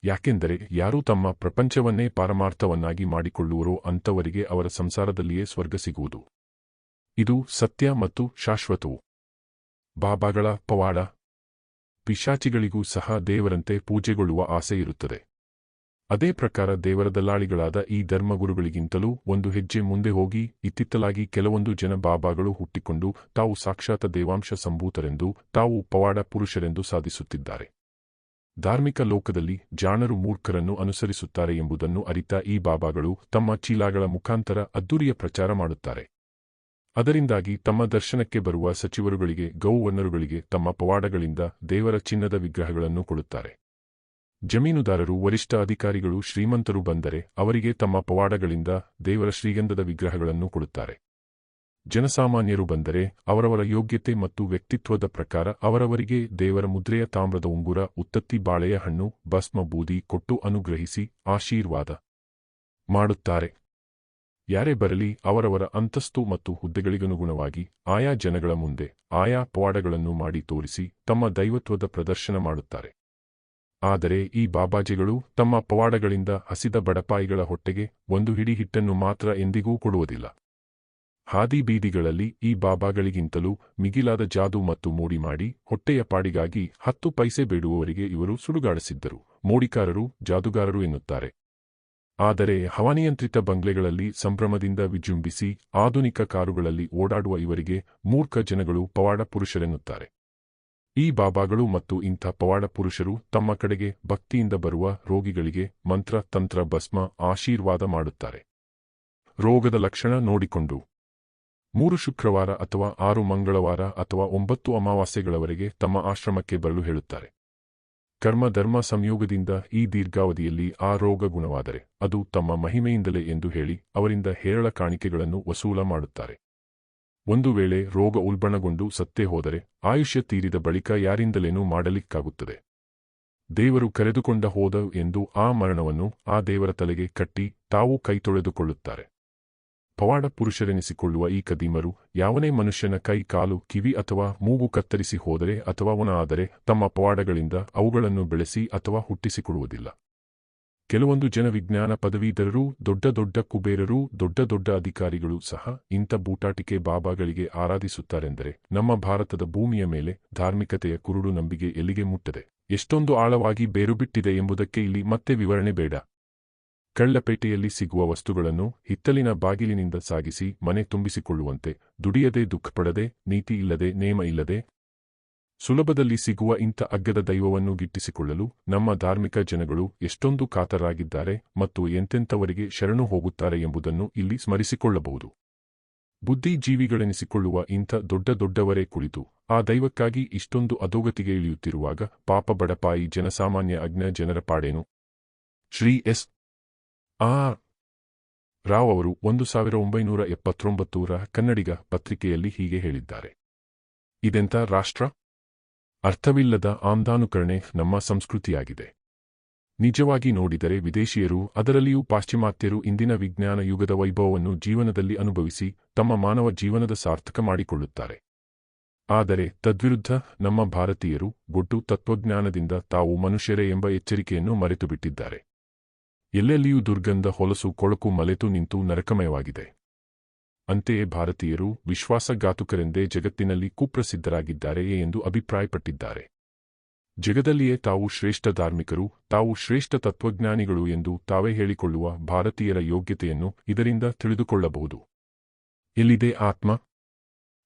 ಯಾಕೆಂದರೆ ಯಾರು ತಮ್ಮ ಪ್ರಪಂಚವನ್ನೇ ಪಾರಮಾರ್ಥವನ್ನಾಗಿ ಮಾಡಿಕೊಳ್ಳುವರೋ ಅಂಥವರಿಗೆ ಅವರ ಸಂಸಾರದಲ್ಲಿಯೇ ಸ್ವರ್ಗ ಸಿಗುವುದು. ಇದು ಸತ್ಯ ಮತ್ತು ಶಾಶ್ವತವು. ಬಾಬಾಗಳ ಪವಾಡ. ಪಿಶಾಚಿಗಳಿಗೂ ಸಹ ದೇವರಂತೆ ಪೂಜೆಗೊಳ್ಳುವ ಆಸೆಯಿರುತ್ತದೆ ಅದೇ ಪ್ರಕಾರ ದೇವರ ದಲ್ಲಾಳಿಗಳಾದ ಈ ಧರ್ಮಗುರುಗಳಿಗಿಂತಲೂ ಒಂದು ಹೆಜ್ಜೆ ಮುಂದೆ ಹೋಗಿ ಇತ್ತಿತ್ತಲಾಗಿ ಕೆಲವೊಂದು ಜನ ಬಾಬಾಗಳು ಹುಟ್ಟಿಕೊಂಡು ತಾವು ಸಾಕ್ಷಾತ್ ದೇವಾಂಶ ಸಂಭೂತರೆಂದು, ತಾವು ಪವಾಡ ಪುರುಷರೆಂದು ಸಾಧಿಸುತ್ತಿದ್ದಾರೆ. ಧಾರ್ಮಿಕ ಲೋಕದಲ್ಲಿ ಜಾಣರು ಮೂರ್ಖರನ್ನು ಅನುಸರಿಸುತ್ತಾರೆ ಎಂಬುದನ್ನು ಅರಿತ ಈ ಬಾಬಾಗಳು ತಮ್ಮ ಚೀಲಾಗಳ ಮುಖಾಂತರ ಅದ್ದೂರಿಯ ಪ್ರಚಾರ ಮಾಡುತ್ತಾರೆ. ಅದರಿಂದಾಗಿ ತಮ್ಮ ದರ್ಶನಕ್ಕೆ ಬರುವ ಸಚಿವರುಗಳಿಗೆ ಗೌವರ್ಣರುಗಳಿಗೆ ತಮ್ಮ ಪವಾಡಗಳಿಂದ ದೇವರ ಚಿನ್ನದ ವಿಗ್ರಹಗಳನ್ನು ಕೊಡುತ್ತಾರೆ. ಜಮೀನುದಾರರು ವರಿಷ್ಠ ಅಧಿಕಾರಿಗಳು ಶ್ರೀಮಂತರು ಬಂದರೆ ಅವರಿಗೆ ತಮ್ಮ ಪವಾಡಗಳಿಂದ ದೇವರ ಶ್ರೀಗಂಧದ ವಿಗ್ರಹಗಳನ್ನು ಕೊಡುತ್ತಾರೆ. ಜನಸಾಮಾನ್ಯರು ಬಂದರೆ ಅವರವರ ಯೋಗ್ಯತೆ ಮತ್ತು ವ್ಯಕ್ತಿತ್ವದ ಪ್ರಕಾರ ಅವರವರಿಗೆ ದೇವರ ಮುದ್ರೆಯ ತಾಮ್ರದ ಉಂಗುರ, ಉತ್ತತ್ತಿ ಬಾಳೆಯ ಹಣ್ಣು, ಭಸ್ಮ ಬೂದಿ, ಕೊಟ್ಟು ಅನುಗ್ರಹಿಸಿ ಆಶೀರ್ವಾದ ಮಾಡುತ್ತಾರೆ. ಯಾರೇ ಬರಲಿ ಅವರವರ ಅಂತಸ್ತು ಮತ್ತು ಹುದ್ದೆಗಳಿಗನುಗುಣವಾಗಿ ಆಯಾ ಜನಗಳ ಮುಂದೆ ಆಯಾ ಪವಾಡಗಳನ್ನು ಮಾಡಿ ತೋರಿಸಿ ತಮ್ಮ ದೈವತ್ವದ ಪ್ರದರ್ಶನ ಮಾಡುತ್ತಾರೆ. ಆದರೆ ಈ ಬಾಬಾಜಿಗಳು ತಮ್ಮ ಪವಾಡಗಳಿಂದ ಹಸಿದ ಬಡಪಾಯಿಗಳ ಹೊಟ್ಟೆಗೆ ಒಂದು ಹಿಡಿ ಹಿಟ್ಟನ್ನು ಮಾತ್ರ ಎಂದಿಗೂ ಕೊಡುವುದಿಲ್ಲ. ಹಾದಿ ಬೀದಿಗಳಲ್ಲಿ ಈ ಬಾಬಾಗಳಿಗಿಂತಲೂ ಮಿಗಿಲಾದ ಜಾದು ಮತ್ತು ಮೂಡಿ ಮಾಡಿ ಹೊಟ್ಟೆಯ ಪಾಡಿಗಾಗಿ ಹತ್ತು ಪೈಸೆ ಬೇಡುವವರಿಗೆ ಇವರು ಸುಡುಗಾಡಿಸಿದ್ದರು, ಮೋಡಿಕಾರರು ಜಾದುಗಾರರು ಎನ್ನುತ್ತಾರೆ. ಆದರೆ ಹವಾನಿಯಂತ್ರಿತ ಬಂಗ್ಲೆಗಳಲ್ಲಿ ಸಂಭ್ರಮದಿಂದ ವಿಜೃಂಭಿಸಿ ಆಧುನಿಕ ಕಾರುಗಳಲ್ಲಿ ಓಡಾಡುವ ಇವರಿಗೆ ಮೂರ್ಖ ಜನಗಳು ಪವಾಡ ಪುರುಷರೆನ್ನುತ್ತಾರೆ. ಈ ಬಾಬಾಗಳು ಮತ್ತು ಇಂಥ ಪವಾಡ ಪುರುಷರು ತಮ್ಮ ಕಡೆಗೆ ಭಕ್ತಿಯಿಂದ ಬರುವ ರೋಗಿಗಳಿಗೆ ಮಂತ್ರ, ತಂತ್ರ, ಭಸ್ಮ, ಆಶೀರ್ವಾದ ಮಾಡುತ್ತಾರೆ. ರೋಗದ ಲಕ್ಷಣ ನೋಡಿಕೊಂಡು. ಮೂರು ಶುಕ್ರವಾರ ಅಥವಾ ಆರು ಮಂಗಳವಾರ ಅಥವಾ ಒಂಬತ್ತು ಅಮಾವಾಸ್ಯೆಗಳವರೆಗೆ ತಮ್ಮ ಆಶ್ರಮಕ್ಕೆ ಬರಲು ಹೇಳುತ್ತಾರೆ. ಕರ್ಮ, ಧರ್ಮ ಸಂಯೋಗದಿಂದ ಈ ದೀರ್ಘಾವಧಿಯಲ್ಲಿ ಆ ರೋಗ ಗುಣವಾದರೆ ಅದು ತಮ್ಮ ಮಹಿಮೆಯಿಂದಲೇ ಎಂದು ಹೇಳಿ ಅವರಿಂದ ಹೇರಳ ಕಾಣಿಕೆಗಳನ್ನು ವಸೂಲ ಮಾಡುತ್ತಾರೆ. ಒಂದು ವೇಳೆ ರೋಗ ಉಲ್ಬಣಗೊಂಡು ಸತ್ತೇ ಹೋದರೆ ಆಯುಷ್ಯ ತೀರಿದ ಬಳಿಕ ಯಾರಿಂದಲೇನೂ ಮಾಡಲಿಕ್ಕಾಗುತ್ತದೆ. ದೇವರು ಕರೆದುಕೊಂಡ ಹೋದ ಎಂದು ಆ ಮರಣವನ್ನು ಆ ದೇವರ ತಲೆಗೆ ಕಟ್ಟಿ ತಾವು ಕೈ ತೊಳೆದುಕೊಳ್ಳುತ್ತಾರೆ. ಪವಾಡ ಪುರುಷರೆನಿಸಿಕೊಳ್ಳುವ ಈ ಕದೀಮರು ಯಾವನೇ ಮನುಷ್ಯನ ಕೈ, ಕಾಲು, ಕಿವಿ ಅಥವಾ ಮೂಗು ಕತ್ತರಿಸಿ ಹೋದರೆ ಅಥವಾ ಒಣ ಆದರೆ ತಮ್ಮ ಪವಾಡಗಳಿಂದ ಅವುಗಳನ್ನು ಬೆಳೆಸಿ ಅಥವಾ ಹುಟ್ಟಿಸಿಕೊಡುವುದಿಲ್ಲ. ಕೆಲವೊಂದು ಜನ ವಿಜ್ಞಾನ ಪದವೀಧರರು, ದೊಡ್ಡ ದೊಡ್ಡ ಕುಬೇರರು, ದೊಡ್ಡ ದೊಡ್ಡ ಅಧಿಕಾರಿಗಳು ಸಹ ಇಂಥ ಬೂಟಾಟಿಕೆ ಬಾಬಾಗಳಿಗೆ ಆರಾಧಿಸುತ್ತಾರೆಂದರೆ ನಮ್ಮ ಭಾರತದ ಭೂಮಿಯ ಮೇಲೆ ಧಾರ್ಮಿಕತೆಯ ಕುರುಡು ನಂಬಿಕೆ ಎಲ್ಲಿಗೆ ಮುಟ್ಟದೆ? ಎಷ್ಟೊಂದು ಆಳವಾಗಿ ಬೇರುಬಿಟ್ಟಿದೆ ಎಂಬುದಕ್ಕೆ ಇಲ್ಲಿ ಮತ್ತೆ ವಿವರಣೆ ಬೇಡ. ಕಳ್ಳಪೇಟೆಯಲ್ಲಿ ಸಿಗುವ ವಸ್ತುಗಳನ್ನು ಹಿತ್ತಲಿನ ಬಾಗಿಲಿನಿಂದ ಸಾಗಿಸಿ ಮನೆ ತುಂಬಿಸಿಕೊಳ್ಳುವಂತೆ ದುಡಿಯದೆ ದುಃಖಪಡದೆ, ನೀತಿ ಇಲ್ಲದೆ ನೇಮ ಇಲ್ಲದೆ ಸುಲಭದಲ್ಲಿ ಸಿಗುವ ಇಂಥ ಅಗ್ಗದ ದೈವವನ್ನು ಗಿಟ್ಟಿಸಿಕೊಳ್ಳಲು ನಮ್ಮ ಧಾರ್ಮಿಕ ಜನಗಳು ಎಷ್ಟೊಂದು ಕಾತರಾಗಿದ್ದಾರೆ ಮತ್ತು ಎಂತೆಂಥವರಿಗೆ ಶರಣು ಹೋಗುತ್ತಾರೆ ಎಂಬುದನ್ನು ಇಲ್ಲಿ ಸ್ಮರಿಸಿಕೊಳ್ಳಬಹುದು. ಬುದ್ಧಿಜೀವಿಗಳೆನಿಸಿಕೊಳ್ಳುವ ಇಂಥ ದೊಡ್ಡ ದೊಡ್ಡವರೇ ಕುಳಿತು ಆ ದೈವಕ್ಕಾಗಿ ಇಷ್ಟೊಂದು ಅಧೋಗತಿಗೆ ಇಳಿಯುತ್ತಿರುವಾಗ ಪಾಪ ಬಡಪಾಯಿ ಜನಸಾಮಾನ್ಯ ಅಜ್ಞ ಜನರ ಪಾಡೇನು? ಶ್ರೀ ಎಸ್. ಆ ರಾವ್ ಅವರು ಒಂದು ಸಾವಿರ ಒಂಬೈನೂರ ಎಪ್ಪತ್ತೊಂಬತ್ತೂರ ಕನ್ನಡಿಗ ಪತ್ರಿಕೆಯಲ್ಲಿ ಹೀಗೆ ಹೇಳಿದ್ದಾರೆ. ಇದೆಂಥ ರಾಷ್ಟ್ರ? ಅರ್ಥವಿಲ್ಲದ ಆಮ್ದಾನುಕರಣೆ ನಮ್ಮ ಸಂಸ್ಕೃತಿಯಾಗಿದೆ. ನಿಜವಾಗಿ ನೋಡಿದರೆ ವಿದೇಶಿಯರು, ಅದರಲ್ಲಿಯೂ ಪಾಶ್ಚಿಮಾತ್ಯರು ಇಂದಿನ ವಿಜ್ಞಾನ ಯುಗದ ವೈಭವವನ್ನು ಜೀವನದಲ್ಲಿ ಅನುಭವಿಸಿ, ತಮ್ಮ ಮಾನವ ಜೀವನದ ಸಾರ್ಥಕ ಮಾಡಿಕೊಳ್ಳುತ್ತಾರೆ. ಆದರೆ ತದ್ವಿರುದ್ಧ ನಮ್ಮ ಭಾರತೀಯರು ಗೊಡ್ಡು ತತ್ವಜ್ಞಾನದಿಂದ ತಾವು ಮನುಷ್ಯರೇ ಎಂಬ ಎಚ್ಚರಿಕೆಯನ್ನು ಮರೆತುಬಿಟ್ಟಿದ್ದಾರೆ. ಎಲ್ಲೆಲ್ಲಿಯೂ ದುರ್ಗಂಧ, ಹೊಲಸು, ಕೊಳಕು, ಮಲೆತು ನಿಂತು ನರಕಮಯವಾಗಿದೆ. ಅಂತೆಯೇ ಭಾರತೀಯರು ವಿಶ್ವಾಸಘಾತುಕರೆಂದೇ ಜಗತ್ತಿನಲ್ಲಿ ಕುಪ್ರಸಿದ್ಧರಾಗಿದ್ದಾರೆಯೇ ಎಂದು ಅಭಿಪ್ರಾಯಪಟ್ಟಿದ್ದಾರೆ. ಜಗದಲ್ಲಿಯೇ ತಾವು ಶ್ರೇಷ್ಠ ಧಾರ್ಮಿಕರು, ತಾವು ಶ್ರೇಷ್ಠ ತತ್ವಜ್ಞಾನಿಗಳು ಎಂದು ತಾವೇ ಹೇಳಿಕೊಳ್ಳುವ ಭಾರತೀಯರ ಯೋಗ್ಯತೆಯನ್ನು ಇದರಿಂದ ತಿಳಿದುಕೊಳ್ಳಬಹುದು. ಎಲ್ಲಿದೆ ಆತ್ಮ?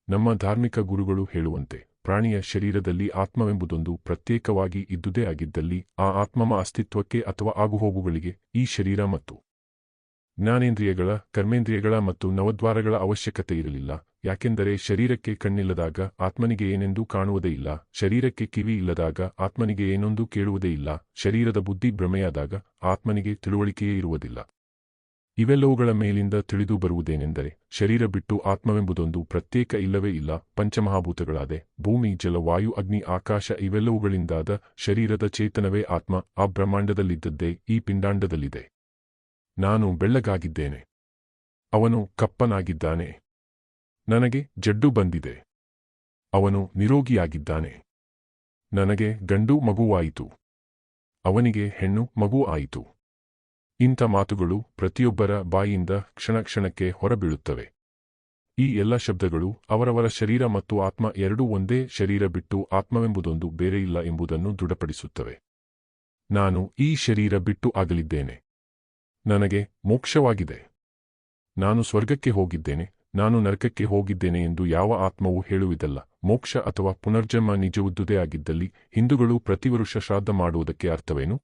ನಮ್ಮ ಧಾರ್ಮಿಕ ಗುರುಗಳು ಹೇಳುವಂತೆ ಪ್ರಾಣಿಯ ಶರೀರದಲ್ಲಿ ಆತ್ಮವೆಂಬುದೊಂದು ಪ್ರತ್ಯೇಕವಾಗಿ ಇದ್ದುದೇ ಆಗಿದ್ದಲ್ಲಿ ಆ ಆತ್ಮಮ ಅಸ್ತಿತ್ವಕ್ಕೆ ಅಥವಾ ಆಗುಹೋಗುಗಳಿಗೆ ಈ ಶರೀರ ಮತ್ತು ಜ್ಞಾನೇಂದ್ರಿಯಗಳ, ಕರ್ಮೇಂದ್ರಿಯಗಳ ಮತ್ತು ನವದ್ವಾರಗಳ ಅವಶ್ಯಕತೆ ಇರಲಿಲ್ಲ. ಯಾಕೆಂದರೆ ಶರೀರಕ್ಕೆ ಕಣ್ಣಿಲ್ಲದಾಗ ಆತ್ಮನಿಗೆ ಏನೆಂದೂ ಕಾಣುವುದೇ ಇಲ್ಲ. ಶರೀರಕ್ಕೆ ಕಿವಿ ಇಲ್ಲದಾಗ ಆತ್ಮನಿಗೆ ಏನೊಂದೂ ಕೇಳುವುದೇ ಇಲ್ಲ. ಶರೀರದ ಬುದ್ಧಿ ಭ್ರಮೆಯಾದಾಗ ಆತ್ಮನಿಗೆ ತಿಳುವಳಿಕೆಯೇ ಇರುವುದಿಲ್ಲ. ಇವೆಲ್ಲವುಗಳ ಮೇಲಿಂದ ತಿಳಿದು ಬರುವುದೇನೆಂದರೆ ಶರೀರ ಬಿಟ್ಟು ಆತ್ಮವೆಂಬುದೊಂದು ಪ್ರತ್ಯೇಕ ಇಲ್ಲವೇ ಇಲ್ಲ. ಪಂಚಮಹಾಭೂತಗಳಾದೆ ಭೂಮಿ, ಜಲ, ವಾಯು, ಅಗ್ನಿ, ಆಕಾಶ ಇವೆಲ್ಲವುಗಳಿಂದಾದ ಶರೀರದ ಚೇತನವೇ ಆತ್ಮ. ಆ ಬ್ರಹ್ಮಾಂಡದಲ್ಲಿದ್ದದ್ದೇ ಈ ಪಿಂಡಾಂಡದಲ್ಲಿದೆ. ನಾನು ಬೆಳ್ಳಗಾಗಿದ್ದೇನೆ. ಅವನು ಕಪ್ಪನಾಗಿದ್ದಾನೆ. ನನಗೆ ಜಡ್ಡು ಬಂದಿದೆ. ಅವನು ನಿರೋಗಿಯಾಗಿದ್ದಾನೆ. ನನಗೆ ಗಂಡು ಮಗುವಾಯಿತು. ಅವನಿಗೆ ಹೆಣ್ಣು ಮಗು ಆಯಿತು. ಇಂಥ ಮಾತುಗಳು ಪ್ರತಿಯೊಬ್ಬರ ಬಾಯಿಯಿಂದ ಕ್ಷಣ ಕ್ಷಣಕ್ಕೆ ಹೊರಬೀಳುತ್ತವೆ. ಈ ಎಲ್ಲ ಶಬ್ದಗಳು ಅವರವರ ಶರೀರ ಮತ್ತು ಆತ್ಮ ಎರಡೂ ಒಂದೇ ಶರೀರ ಬಿಟ್ಟು ಆತ್ಮವೆಂಬುದೊಂದು ಬೇರೆಯಿಲ್ಲ ಎಂಬುದನ್ನು ದೃಢಪಡಿಸುತ್ತವೆ. ನಾನು ಈ ಶರೀರ ಬಿಟ್ಟು ಆಗಲಿದ್ದೇನೆ. ನನಗೆ ಮೋಕ್ಷವಾಗಿದೆ. ನಾನು ಸ್ವರ್ಗಕ್ಕೆ ಹೋಗಿದ್ದೇನೆ, ನಾನು ನರಕಕ್ಕೆ ಹೋಗಿದ್ದೇನೆ ಎಂದು ಯಾವ ಆತ್ಮವೂ ಹೇಳುವುದಲ್ಲ. ಮೋಕ್ಷ ಅಥವಾ ಪುನರ್ಜನ್ಮ ನಿಜವುದ್ದುದೇ ಆಗಿದ್ದಲ್ಲಿ ಹಿಂದೂಗಳು ಪ್ರತಿವರುಷ ಶ್ರಾದ್ದ ಮಾಡುವುದಕ್ಕೆ ಅರ್ಥವೇನು?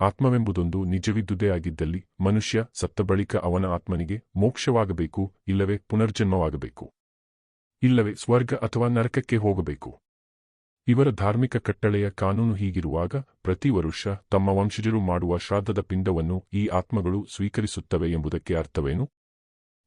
ಆತ್ಮವೆಂಬುದೊಂದು ನಿಜವಿದ್ದುದೇ ಆಗಿದ್ದಲ್ಲಿ ಮನುಷ್ಯ ಸತ್ತ ಬಳಿಕ ಅವನ ಆತ್ಮನಿಗೆ ಮೋಕ್ಷವಾಗಬೇಕು, ಇಲ್ಲವೇ ಪುನರ್ಜನ್ಮವಾಗಬೇಕು? ಇಲ್ಲವೇ ಸ್ವರ್ಗ ಅಥವಾ ನರಕಕ್ಕೆ ಹೋಗಬೇಕು? ಇವರ ಧಾರ್ಮಿಕ ಕಟ್ಟಳೆಯ ಕಾನೂನು ಹೀಗಿರುವಾಗ ಪ್ರತಿ ವರುಷ ತಮ್ಮ ವಂಶಜರು ಮಾಡುವ ಶ್ರಾದ್ದದ ಪಿಂಡವನ್ನು ಈ ಆತ್ಮಗಳು ಸ್ವೀಕರಿಸುತ್ತವೆ ಎಂಬುದಕ್ಕೆ ಅರ್ಥವೇನು?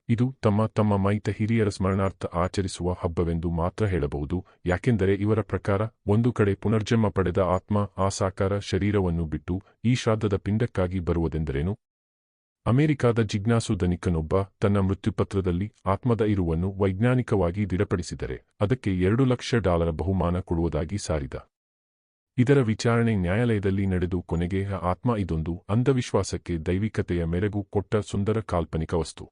ಇದು ತಮ್ಮ ತಮ್ಮ ಮೈತ ಹಿರಿಯರ ಸ್ಮರಣಾರ್ಥ ಆಚರಿಸುವ ಹಬ್ಬವೆಂದು ಮಾತ್ರ ಹೇಳಬಹುದು, ಯಾಕೆಂದರೆ ಇವರ ಪ್ರಕಾರ ಒಂದು ಕಡೆ ಪುನರ್ಜನ್ಮ ಪಡೆದ ಆತ್ಮ ಆ ಸಾಕಾರ ಶರೀರವನ್ನು ಬಿಟ್ಟು ಈ ಶ್ರಾದ್ದದ ಪಿಂಡಕ್ಕಾಗಿ ಬರುವುದೆಂದರೇನು? ಅಮೆರಿಕಾದ ಜಿಜ್ಞಾಸು ಧನಿಕನೊಬ್ಬ ತನ್ನ ಮೃತ್ಯುಪತ್ರದಲ್ಲಿ ಆತ್ಮದ ಇರುವನ್ನು ವೈಜ್ಞಾನಿಕವಾಗಿ ದೃಢಪಡಿಸಿದರೆ ಅದಕ್ಕೆ ಎರಡು ಲಕ್ಷ ಡಾಲರ್ ಬಹುಮಾನ ಕೊಡುವುದಾಗಿ ಸಾರಿದ. ಇದರ ವಿಚಾರಣೆ ನ್ಯಾಯಾಲಯದಲ್ಲಿ ನಡೆದು ಕೊನೆಗೆ ಆತ್ಮ ಇದೊಂದು ಅಂಧವಿಶ್ವಾಸಕ್ಕೆ ದೈವಿಕತೆಯ ಮೆರೆಗು ಕೊಟ್ಟ ಸುಂದರ ಕಾಲ್ಪನಿಕ ವಸ್ತು.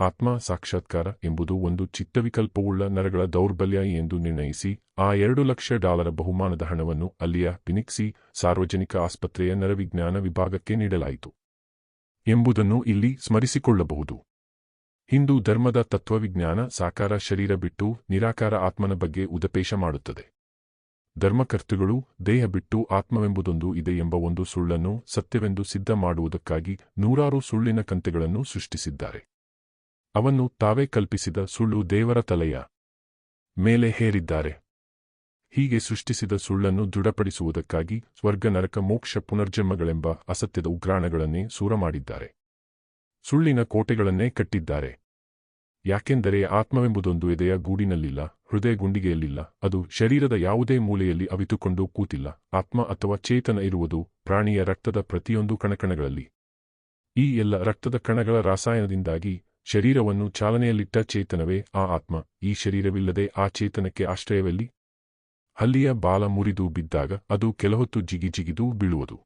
ಆತ್ಮ ಸಾಕ್ಷಾತ್ಕಾರ ಎಂಬುದು ಒಂದು ಚಿತ್ತವಿಕಲ್ಪವುಳ್ಳ ನರಗಳ ದೌರ್ಬಲ್ಯ ಎಂದು ನಿರ್ಣಯಿಸಿ ಆ ಎರಡು ಲಕ್ಷ ಡಾಲರ್ ಬಹುಮಾನದ ಹಣವನ್ನು ಅಲ್ಲಿಯ ಪಿನಿಕ್ಸಿ ಸಾರ್ವಜನಿಕ ಆಸ್ಪತ್ರೆಯ ನರವಿಜ್ಞಾನ ವಿಭಾಗಕ್ಕೆ ನೀಡಲಾಯಿತು. ಎಂಬುದನ್ನು ಇಲ್ಲಿ ಸ್ಮರಿಸಿಕೊಳ್ಳಬಹುದು. ಹಿಂದೂ ಧರ್ಮದ ತತ್ವವಿಜ್ಞಾನ ಸಾಕಾರ ಶರೀರ ಬಿಟ್ಟು ನಿರಾಕಾರ ಆತ್ಮನ ಬಗ್ಗೆ ಉದಪೇಶ ಮಾಡುತ್ತದೆ. ಧರ್ಮಕರ್ತೃಗಳು ದೇಹ ಬಿಟ್ಟು ಆತ್ಮವೆಂಬುದೊಂದು ಇದೆ ಎಂಬ ಒಂದು ಸುಳ್ಳನ್ನು ಸತ್ಯವೆಂದು ಸಿದ್ಧ ಮಾಡುವುದಕ್ಕಾಗಿ ನೂರಾರು ಸುಳ್ಳಿನ ಕಂತೆಗಳನ್ನು ಸೃಷ್ಟಿಸಿದ್ದಾರೆ. ಅವನ್ನು ತಾವೇ ಕಲ್ಪಿಸಿದ ಸುಳ್ಳು ದೇವರ ತಲೆಯ ಮೇಲೆ ಹೇರಿದ್ದಾರೆ. ಹೀಗೆ ಸೃಷ್ಟಿಸಿದ ಸುಳ್ಳನ್ನು ದೃಢಪಡಿಸುವುದಕ್ಕಾಗಿ ಸ್ವರ್ಗ, ನರಕ, ಮೋಕ್ಷ, ಪುನರ್ಜನ್ಮಗಳೆಂಬ ಅಸತ್ಯದ ಉಗ್ರಾಣಗಳನ್ನೇ ಸೂರ ಮಾಡಿದ್ದಾರೆ ಸುಳ್ಳಿನ ಕೋಟೆಗಳನ್ನೇ ಕಟ್ಟಿದ್ದಾರೆ. ಯಾಕೆಂದರೆ ಆತ್ಮವೆಂಬುದೊಂದು ಎದೆಯ ಗೂಡಿನಲ್ಲಿಲ್ಲ, ಹೃದಯ ಗುಂಡಿಗೆಯಲ್ಲಿಲ್ಲ, ಅದು ಶರೀರದ ಯಾವುದೇ ಮೂಲೆಯಲ್ಲಿ ಅವಿತುಕೊಂಡು ಕೂತಿಲ್ಲ, ಆತ್ಮ ಅಥವಾ ಚೇತನ ಇರುವುದು ಪ್ರಾಣಿಯ ರಕ್ತದ ಪ್ರತಿಯೊಂದು ಕಣಕಣಗಳಲ್ಲಿ. ಈ ಎಲ್ಲ ರಕ್ತದ ಕಣಗಳ ರಾಸಾಯನದಿಂದಾಗಿ ಶರೀರವನ್ನು ಚಾಲನೆಯಲ್ಲಿಟ್ಟ ಚೇತನವೇ ಆ ಆತ್ಮ, ಈ ಶರೀರವಿಲ್ಲದೆ ಆ ಚೇತನಕ್ಕೆ ಆಶ್ರಯವೆಲ್ಲಿ? ಹಲ್ಲಿಯ ಬಾಲ ಮುರಿದು ಬಿದ್ದಾಗ ಅದು ಕೆಲಹೊತ್ತು ಜಿಗಿ ಜಿಗಿದು ಬೀಳುವುದು.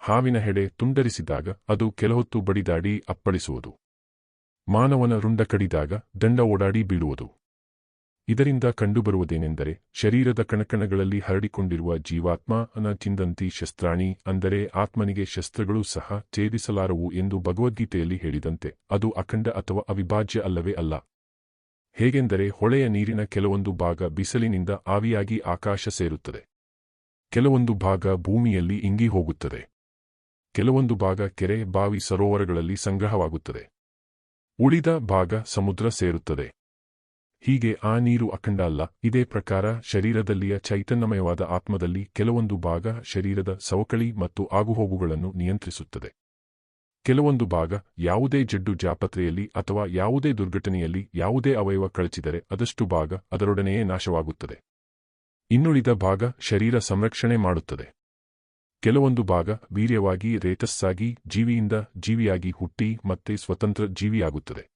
ಹಾವಿನ ಹೆಡೆ ತುಂಡರಿಸಿದಾಗ ಅದು ಕೆಲಹೊತ್ತು ಬಡಿದಾಡಿ ಅಪ್ಪಳಿಸುವುದು. ಮಾನವನ ರುಂಡ ಕಡಿದಾಗ ದಂಡ ಓಡಾಡಿ ಬೀಳುವುದು. ಇದರಿಂದ ಕಂಡುಬರುವುದೇನೆಂದರೆ ಶರೀರದ ಕಣಕಣಗಳಲ್ಲಿ ಹರಡಿಕೊಂಡಿರುವ ಜೀವಾತ್ಮನ ಚಿಂದಂತಿ ಶಸ್ತ್ರಾಣಿ ಅಂದರೆ ಆತ್ಮನಿಗೆ ಶಸ್ತ್ರಗಳು ಸಹ ಛೇದಿಸಲಾರವು ಎಂದು ಭಗವದ್ಗೀತೆಯಲ್ಲಿ ಹೇಳಿದಂತೆ ಅದು ಅಖಂಡ ಅಥವಾ ಅವಿಭಾಜ್ಯ ಅಲ್ಲವೇ ಅಲ್ಲ. ಹೇಗೆಂದರೆ ಹೊಳೆಯ ನೀರಿನ ಕೆಲವೊಂದು ಭಾಗ ಬಿಸಿಲಿನಿಂದ ಆವಿಯಾಗಿ ಆಕಾಶ ಸೇರುತ್ತದೆ. ಕೆಲವೊಂದು ಭಾಗ ಭೂಮಿಯಲ್ಲಿ ಇಂಗಿ ಹೋಗುತ್ತದೆ. ಕೆಲವೊಂದು ಭಾಗ ಕೆರೆ, ಬಾವಿ, ಸರೋವರಗಳಲ್ಲಿ ಸಂಗ್ರಹವಾಗುತ್ತದೆ. ಉಳಿದ ಭಾಗ ಸಮುದ್ರ ಸೇರುತ್ತದೆ. ಹೀಗೆ ಆ ನೀರು ಅಖಂಡ ಅಲ್ಲ, ಇದೇ ಪ್ರಕಾರ ಶರೀರದಲ್ಲಿಯ ಚೈತನ್ಯಮಯವಾದ ಆತ್ಮದಲ್ಲಿ ಕೆಲವೊಂದು ಭಾಗ ಶರೀರದ ಸವಕಳಿ ಮತ್ತು ಆಗುಹೋಗುಗಳನ್ನು ನಿಯಂತ್ರಿಸುತ್ತದೆ. ಕೆಲವೊಂದು ಭಾಗ ಯಾವುದೇ ಜಡ್ಡು ಜಾಪತ್ರೆಯಲ್ಲಿ ಅಥವಾ ಯಾವುದೇ ದುರ್ಘಟನೆಯಲ್ಲಿ ಯಾವುದೇ ಅವಯವ ಕಳಚಿದರೆ ಅದಷ್ಟು ಭಾಗ ಅದರೊಡನೆಯೇ ನಾಶವಾಗುತ್ತದೆ. ಇನ್ನುಳಿದ ಭಾಗ ಶರೀರ ಸಂರಕ್ಷಣೆ ಮಾಡುತ್ತದೆ. ಕೆಲವೊಂದು ಭಾಗ ವೀರ್ಯವಾಗಿ, ರೇತಸ್ಸಾಗಿ, ಜೀವಿಯಿಂದ ಜೀವಿಯಾಗಿ ಹುಟ್ಟಿ ಮತ್ತೆ ಸ್ವತಂತ್ರ ಜೀವಿಯಾಗುತ್ತದೆ.